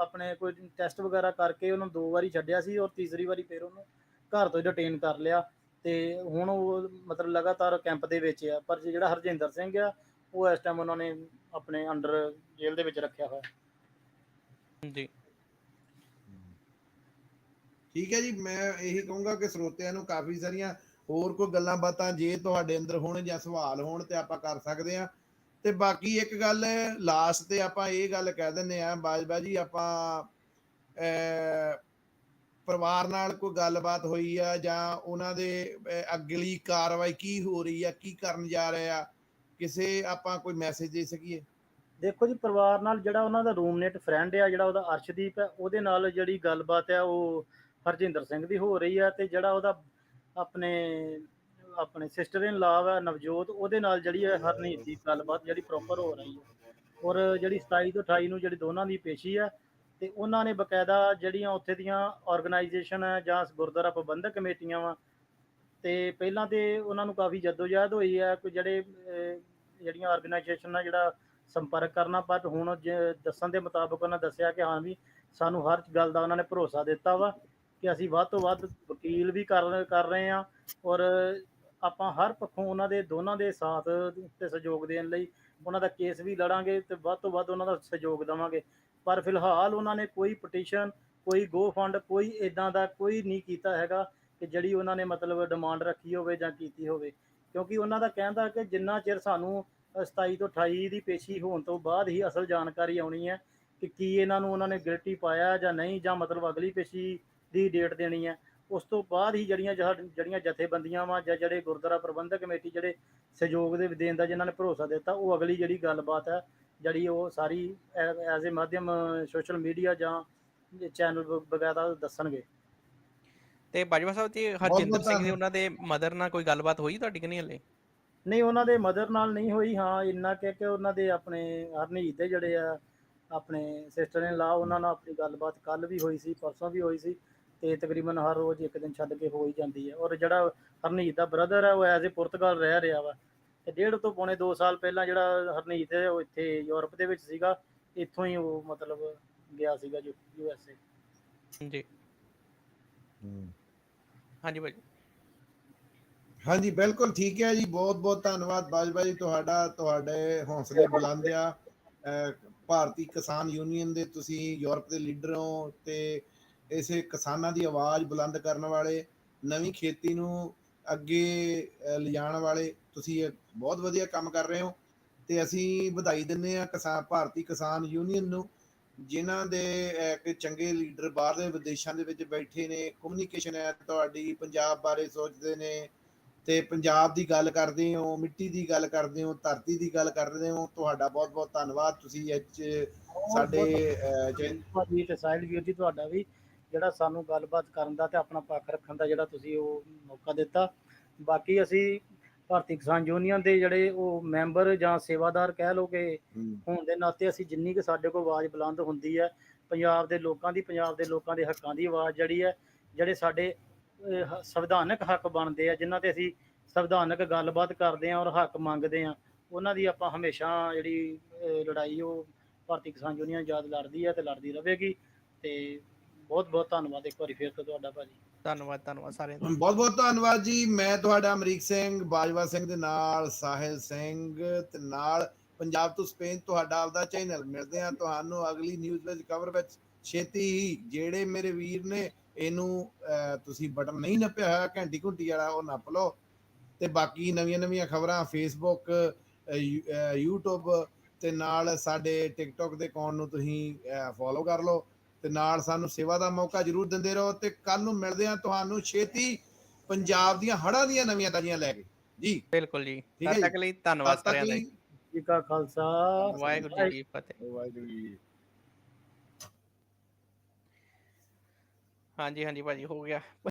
ਆਪਣੇ ਕੋਈ ਟੈਸਟ ਵਗੈਰਾ ਕਰਕੇ ਉਹਨੂੰ ਦੋ ਵਾਰੀ ਛੱਡਿਆ ਸੀ ਔਰ ਤੀਸਰੀ ਵਾਰੀ ਫਿਰ ਉਹਨੂੰ ਘਰ ਤੋਂ ਡਿਟੇਨ ਕਰ ਲਿਆ। ਤੇ ਹੁਣ ਉਹ ਮਤਲਬ ਲਗਾਤਾਰ ਕੈਂਪ ਦੇ ਵਿੱਚ ਆ ਪਰ ਜਿਹੜਾ ਹਰਜਿੰਦਰ ਸਿੰਘ ਆ ਉਹ ਇਸ ਟਾਈਮ ਉਹਨਾਂ ਨੇ ਆਪਣੇ ਅੰਡਰ ਜੇਲ੍ਹ ਦੇ ਵਿੱਚ ਰੱਖਿਆ ਹੋਇਆ। ਜੀ। ਠੀਕ ਹੈ ਜੀ ਮੈਂ ਇਹੀ ਕਹੂੰਗਾ ਕਿ ਸਰੋਤਿਆਂ ਨੂੰ ਕਾਫੀ ਸਾਰੀਆਂ ਹੋਰ ਕੋਈ ਗੱਲਾਂ ਬਾਤਾਂ ਜੇ ਤੁਹਾਡੇ ਅੰਦਰ ਹੋਣ ਜਾਂ ਸਵਾਲ ਹੋਣ ਤੇ ਆਪਾਂ ਕਰ ਸਕਦੇ ਆ ਤੇ ਬਾਕੀ ਇੱਕ ਗੱਲ ਲਾਸਟ ਤੇ ਆਪਾਂ ਇਹ ਗੱਲ ਕਹਿ ਦਿੰਨੇ ਆ ਬਾਜਬਾ ਜੀ ਆਪਾਂ ਅਹ, ਪਰਿਵਾਰ ਨਾਲ ਕੋਈ ਗੱਲਬਾਤ ਹੋਈ ਆ ਜਾਂ ਉਹਨਾਂ ਦੇ ਅਗਲੀ ਕਾਰਵਾਈ ਕੀ ਹੋ ਰਹੀ ਆ, ਕੀ ਕਰਨ ਜਾ ਰਹੇ ਆ, ਕਿਸੇ ਆਪਾਂ ਕੋਈ ਮੈਸੇਜ ਦੇ ਸਕੀਏ? ਦੇਖੋ ਜੀ, ਪਰਿਵਾਰ ਨਾਲ ਜਿਹੜਾ ਉਹਨਾਂ ਦਾ ਰੂਮਮੇਟ ਫਰੈਂਡ ਆ, ਜਿਹੜਾ ਉਹਦਾ ਅਰਸ਼ਦੀਪ ਹੈ ਉਹਦੇ ਨਾਲ ਜਿਹੜੀ ਗੱਲਬਾਤ ਆ, ਉਹ ਹਰਜਿੰਦਰ ਸਿੰਘ ਦੀ ਹੋ ਰਹੀ ਆ ਤੇ ਜਿਹੜਾ ਉਹਦਾ ਆਪਣੇ ਆਪਣੇ ਸਿਸਟਰ ਇਨ ਲਾ ਹੈ ਨਵਜੋਤ, ਉਹਦੇ ਨਾਲ ਜਿਹੜੀ ਹੈ ਹਰਨੀਤ ਦੀ ਗੱਲਬਾਤ ਜਿਹੜੀ ਪ੍ਰੋਪਰ ਹੋ ਰਹੀ ਹੈ ਔਰ ਜਿਹੜੀ 27 ਤੋਂ 28 ਨੂੰ ਜਿਹੜੀ ਦੋਨਾਂ ਦੀ ਪੇਸ਼ੀ ਹੈ ਤੇ ਉਹਨਾਂ ਨੇ ਬਕਾਇਦਾ ਜਿਹੜੀਆਂ ਉੱਥੇ ਦੀਆਂ ਆਰਗੇਨਾਈਜੇਸ਼ਨ ਹੈ ਜਾਂ ਗੁਰਦੁਆਰਾ ਪ੍ਰਬੰਧਕ ਕਮੇਟੀਆਂ ਵਾ, ਤੇ ਪਹਿਲਾਂ ਤੇ ਉਹਨਾਂ ਨੂੰ ਕਾਫੀ ਜਦੋਜਹਿਦ ਹੋਈ ਹੈ ਕੋਈ ਜਿਹੜੇ ਜਿਹੜੀਆਂ ਆਰਗੇਨਾਈਜੇਸ਼ਨ ਨਾਲ ਜਿਹੜਾ ਸੰਪਰਕ ਕਰਨਾ ਪਰ ਹੁਣ ਜ- ਦੱਸਣ ਦੇ ਮੁਤਾਬਕ ਉਹਨਾਂ ਦੱਸਿਆ ਕਿ ਹਾਂ ਵੀ ਸਾਨੂੰ ਹਰ ਗੱਲ ਦਾ ਉਹਨਾਂ ਨੇ ਭਰੋਸਾ ਦਿੱਤਾ ਵਾ ਕਿ ਅਸੀਂ ਵੱਧ ਤੋਂ ਵੱਧ ਵਕੀਲ ਵੀ ਕਰ ਕਰ ਰਹੇ ਹਾਂ ਔਰ ਆਪਾਂ ਹਰ ਪੱਖੋਂ ਉਹਨਾਂ ਦੇ, ਦੋਨਾਂ ਦੇ ਸਾਥ ਤੇ ਸਹਿਯੋਗ ਦੇਣ ਲਈ ਉਹਨਾਂ ਦਾ ਕੇਸ ਵੀ ਲੜਾਂਗੇ ਤੇ ਵੱਧ ਤੋਂ ਵੱਧ ਉਹਨਾਂ ਦਾ ਸਹਿਯੋਗ ਦੇਵਾਂਗੇ। ਪਰ ਫਿਲਹਾਲ ਉਹਨਾਂ ਨੇ ਕੋਈ ਪਟੀਸ਼ਨ ਕੋਈ ਗੋ ਫੰਡ ਕੋਈ ਇਦਾਂ ਦਾ ਕੋਈ ਨਹੀਂ ਕੀਤਾ ਹੈਗਾ ਕਿ ਜਿਹੜੀ ਉਹਨਾਂ ਨੇ ਮਤਲਬ ਡਿਮਾਂਡ ਰੱਖੀ ਹੋਵੇ ਜਾਂ ਕੀਤੀ ਹੋਵੇ। ਕਿਉਂਕਿ ਉਹਨਾਂ ਦਾ ਕਹਿੰਦਾ ਕਿ ਜਿੰਨਾ ਚਿਰ ਸਾਨੂੰ ਅ, 27 ਤੋਂ 28 ਦੀ ਪੇਸ਼ੀ ਹੋਣ ਤੋਂ ਬਾਅਦ ਹੀ ਅਸਲ ਜਾਣਕਾਰੀ ਆਉਣੀ ਹੈ ਕਿ ਕੀ ਇਹਨਾਂ ਨੂੰ ਉਹਨਾਂ ਨੇ ਗਿਲਟੀ ਪਾਇਆ ਜਾਂ ਨਹੀਂ ਜਾਂ ਮਤਲਬ ਅਗਲੀ ਪੇਸ਼ੀ ਦੀ ਡੇਟ ਦੇਣੀ ਹੈ ਉਸ ਤੋਂ ਬਾਅਦ ਹੀ ਜਿਹੜੀਆਂ ਜਿਹੜੀਆਂ ਜਥੇਬੰਦੀਆਂ ਵਾ ਜਾਂ ਜਿਹੜੇ ਗੁਰਦੁਆਰਾ ਪ੍ਰਬੰਧਕ ਕਮੇਟੀ ਜਿਹੜੇ ਸਹਿਯੋਗ ਦੇ ਦੇਣ ਦਾ ਜਿਨ੍ਹਾਂ ਨੇ ਭਰੋਸਾ ਦਿੱਤਾ ਉਹ ਅਗਲੀ ਜਿਹੜੀ ਗੱਲਬਾਤ ਹੈ ਜਿਹੜੀ ਉਹ ਸਾਰੀ ਐਜ਼ ਏ ਮਾਧਿਅਮ ਸੋਸ਼ਲ ਮੀਡੀਆ ਜਾਂ ਚੈਨਲ ਵਗੈਰਾ ਦੱਸਣਗੇ ਤੇ ਬਾਜਵਾ ਸਾਹਿਬ ਜੀ ਹਰਜਿੰਦਰ ਸਿੰਘ ਜੀ। ਉਹਨਾਂ ਦੇ ਮਦਰ ਨਾਲ ਕੋਈ ਗੱਲਬਾਤ ਹੋਈ ਤੁਹਾਡੀ ਕਿ ਨਹੀਂ ਹਲੇ ਨਹੀਂ ਉਹਨਾਂ ਦੇ ਮਦਰ ਨਾਲ ਨਹੀਂ ਹੋਈ ਹਾਂ ਇੰਨਾ ਕਿ ਕਿ ਉਹਨਾਂ ਦੇ ਆਪਣੇ ਹਰਨੀਤ ਦੇ ਜਿਹੜੇ ਆ ਆਪਣੇ ਸਿਸਟਰ ਨੇ ਲਾ ਉਹਨਾਂ ਨਾਲ ਆਪਣੀ ਗੱਲਬਾਤ ਕੱਲ ਵੀ ਹੋਈ ਸੀ ਪਰਸੋਂ ਵੀ ਹੋਈ ਸੀ ਤੇ ਤਕਰੀਬਨ ਹਰ ਰੋਜ਼ ਇੱਕ ਦਿਨ ਛੱਡ ਕੇ ਹੋ ਹੀ ਜਾਂਦੀ ਹੈ ਔਰ ਜਿਹੜਾ ਹਰਨੀਤ ਦਾ ਬ੍ਰਦਰ ਹੈ ਉਹ ਐਜ਼ ਏ ਪੁਰਤਗਾਲ ਰਹਿ ਰਿਹਾ ਵਾ ਤੇ ਡੇਢ ਤੋਂ ਪੌਣੇ 2 ਸਾਲ ਪਹਿਲਾਂ ਜਿਹੜਾ ਹਰਨੀਤ ਹੈ ਉਹ ਇੱਥੇ ਯੂਰਪ ਦੇ ਵਿੱਚ ਸੀਗਾ ਇੱਥੋਂ ਹੀ ਉਹ ਮਤਲਬ ਗਿਆ ਸੀਗਾ ਯੂ ਐਸ ਏ। ਜੀ। ਹਾਂਜੀ ਭਾਜੀ। ਹਾਂਜੀ ਬਿਲਕੁਲ ਠੀਕ ਹੈ ਜੀ ਬਹੁਤ ਬਹੁਤ ਧੰਨਵਾਦ ਬਾਜਵਾ ਜੀ ਤੁਹਾਡਾ ਤੁਹਾਡੇ ਹੌਸਲੇ ਬੁਲੰਦ ਆ। ਭਾਰਤੀ ਕਿਸਾਨ ਯੂਨੀਅਨ ਦੇ ਤੁਸੀਂ ਯੂਰਪ ਦੇ ਲੀਡਰ ਹੋ ਤੇ ਇਸੇ ਕਿਸਾਨਾਂ ਦੀ ਆਵਾਜ਼ ਬੁਲੰਦ ਕਰਨ ਵਾਲੇ ਨਵੀਂ ਖੇਤੀ ਨੂੰ ਅੱਗੇ ਲਿਜਾਣ ਵਾਲੇ ਤੁਸੀਂ ਇਹ ਬਹੁਤ ਵਧੀਆ ਕੰਮ ਕਰ ਰਹੇ ਹੋ ਤੇ ਅਸੀਂ ਵਧਾਈ ਦਿੰਦੇ ਆ ਕਿਸਾਨ ਭਾਰਤੀ ਕਿਸਾਨ ਯੂਨੀਅਨ ਨੂੰ ਜਿਨ੍ਹਾਂ ਦੇ ਅਹ, ਕਿ ਚੰਗੇ ਲੀਡਰ ਬਾਹਰ ਦੇ ਵਿਦੇਸ਼ਾਂ ਦੇ ਵਿੱਚ ਬੈਠੇ ਨੇ ਕਮਿਊਨੀਕੇਸ਼ਨ ਹੈ ਤੁਹਾਡੀ ਪੰਜਾਬ ਬਾਰੇ ਸੋਚਦੇ ਨੇ ਤੇ ਪੰਜਾਬ ਦੀ ਗੱਲ ਕਰਦੇ ਹੋ ਮਿੱਟੀ ਦੀ ਗੱਲ ਕਰਦੇ ਹੋ ਧਰਤੀ ਦੀ ਗੱਲ ਕਰਦੇ ਹੋ ਤੁਹਾਡਾ ਬਹੁਤ ਬਹੁਤ ਧੰਨਵਾਦ। ਤੁਸੀਂ 'ਚ ਸਾਡੇ ਅਹ, ਜੇ- ਭਾਜੀ ਤੇ ਸਾਹਿਲ ਵੀਰ ਜੀ ਤੁਹਾਡਾ ਵੀ ਜਿਹੜਾ ਸਾਨੂੰ ਗੱਲਬਾਤ ਕਰਨ ਦਾ ਤੇ ਆਪਣਾ ਪੱਖ ਰੱਖਣ ਦਾ ਜਿਹੜਾ ਤੁਸੀਂ ਉਹ ਮੌਕਾ ਦਿੱਤਾ। ਬਾਕੀ ਅਸੀਂ ਭਾਰਤੀ ਕਿਸਾਨ ਯੂਨੀਅਨ ਦੇ ਜਿਹੜੇ ਉਹ ਮੈਂਬਰ ਜਾਂ ਸੇਵਾਦਾਰ ਕਹਿ ਹਮ, ਹੋਣ ਦੇ ਨਾਤੇ ਅਸੀਂ ਜਿੰਨੀ ਕਿ ਸਾਡੇ ਕੋਲ ਆਵਾਜ਼ ਬੁਲੰਦ ਹੁੰਦੀ ਹੈ ਪੰਜਾਬ ਦੇ ਲੋਕਾਂ ਦੀ ਪੰਜਾਬ ਦੇ ਲੋਕਾਂ ਦੇ ਹੱਕਾਂ ਦੀ ਆਵਾਜ਼ ਜਿਹੜੀ ਹੈ ਜਿਹੜੇ ਸਾਡੇ ਸੰਵਿਧਾਨਕ ਹੱਕ ਬਣਦੇ ਆ ਜਿਨ੍ਹਾਂ ਤੇ ਅਸੀਂ ਸੰਵਿਧਾਨਕ ਗੱਲਬਾਤ ਕਰਦੇ ਆ ਔਰ ਹੱਕ ਮੰਗਦੇ ਆ ਉਹਨਾਂ ਦੀ ਆਪਾਂ ਹਮੇਸ਼ਾ ਜਿਹੜੀ ਲੜਾਈ ਉਹ ਭਾਰਤੀ ਕਿਸਾਨ ਯੂਨੀਅਨ ਯਾਦ ਲੜਦੀ ਹੈ ਤੇ ਲੜਦੀ ਰਹੇਗੀ ਤੇ ਬਹੁਤ ਬਹੁਤ ਧੰਨਵਾਦ ਇੱਕ ਵਾਰੀ ਫੇਰ ਤੋਂ ਤੁਹਾਡਾ ਭਾਜੀ। ਧੰਨਵਾਦ ਧੰਨਵਾਦ ਸਾਰਿਆਂ ਦਾ। ਬਹੁਤ ਬਹੁਤ ਧੰਨਵਾਦ ਜੀ। ਮੈਂ ਤੁਹਾਡਾ ਅਮਰੀਕ ਸਿੰਘ ਬਾਜਵਾ ਸਿੰਘ ਦੇ ਨਾਲ ਸਾਹਿਲ ਸਿੰਘ ਤੇ ਨਾਲ ਪੰਜਾਬ ਤੋਂ ਸਪੇਨ ਤੁਹਾਡਾ ਆਪਦਾ ਚੈਨਲ। ਮਿਲਦੇ ਆ ਤੁਹਾਨੂੰ ਅਗਲੀ ਨਿਊਜ਼ ਵਿੱਚ ਕਵਰ ਵਿੱਚ। ਛੇਤੀ ਹੀ ਜਿਹੜੇ ਮੇਰੇ ਵੀਰ ਨੇ ਇਹਨੂੰ ਤੁਸੀਂ ਬਟਨ ਨਹੀਂ ਨੱਪਿਆ ਹੋਇਆ ਘੰਟੀ ਘੁੰਟੀ ਵਾਲਾ ਉਹ ਨੱਪ ਲਓ। ਤੇ ਬਾਕੀ ਨਵੀਆਂ ਨਵੀਆਂ ਖਬਰਾਂ ਫੇਸਬੁੱਕ YouTube ਤੇ ਨਾਲ ਸਾਡੇ ਟਿਕਟੌਕ ਦੇ ਅਕਾਊਂਟ ਨੂੰ ਤੁਸੀਂ ਫੋਲੋ ਕਰ ਲਓ। ਤੇ ਨਾਲ ਸਾਨੂੰ ਸੇਵਾ ਦਾ ਮੌਕਾ ਜ਼ਰੂਰ ਦਿੰਦੇ ਰਹੋ ਤੇ ਕੱਲ ਨੂੰ ਮਿਲਦੇ ਆ ਤੁਹਾਨੂੰ ਛੇਤੀ ਪੰਜਾਬ ਦੀਆਂ ਹੜ੍ਹਾਂ ਦੀਆਂ ਨਵੀਆਂ ਤਾਜ਼ੀਆਂ ਲੈ ਕੇ। ਜੀ। ਬਿਲਕੁਲ ਜੀ। ਠੀਕ ਹੈ ਤਦ ਜੀ। ਤੱਕ ਲਈ ਧੰਨਵਾਦ ਸਾਰਿਆਂ ਦਾ ਲਈ ਜੀ। ਜੀ ਕਾ ਖਾਲਸਾ। ਵਾਹਿਗੁਰੂ ਜੀ ਕੀ ਫਤਿਹ। ਵਾਹਿਗੁਰੂ ਜੀ ਹਾਂਜੀ ਹਾਂਜੀ ਭਾਜੀ ਹੋ ਗਿਆ।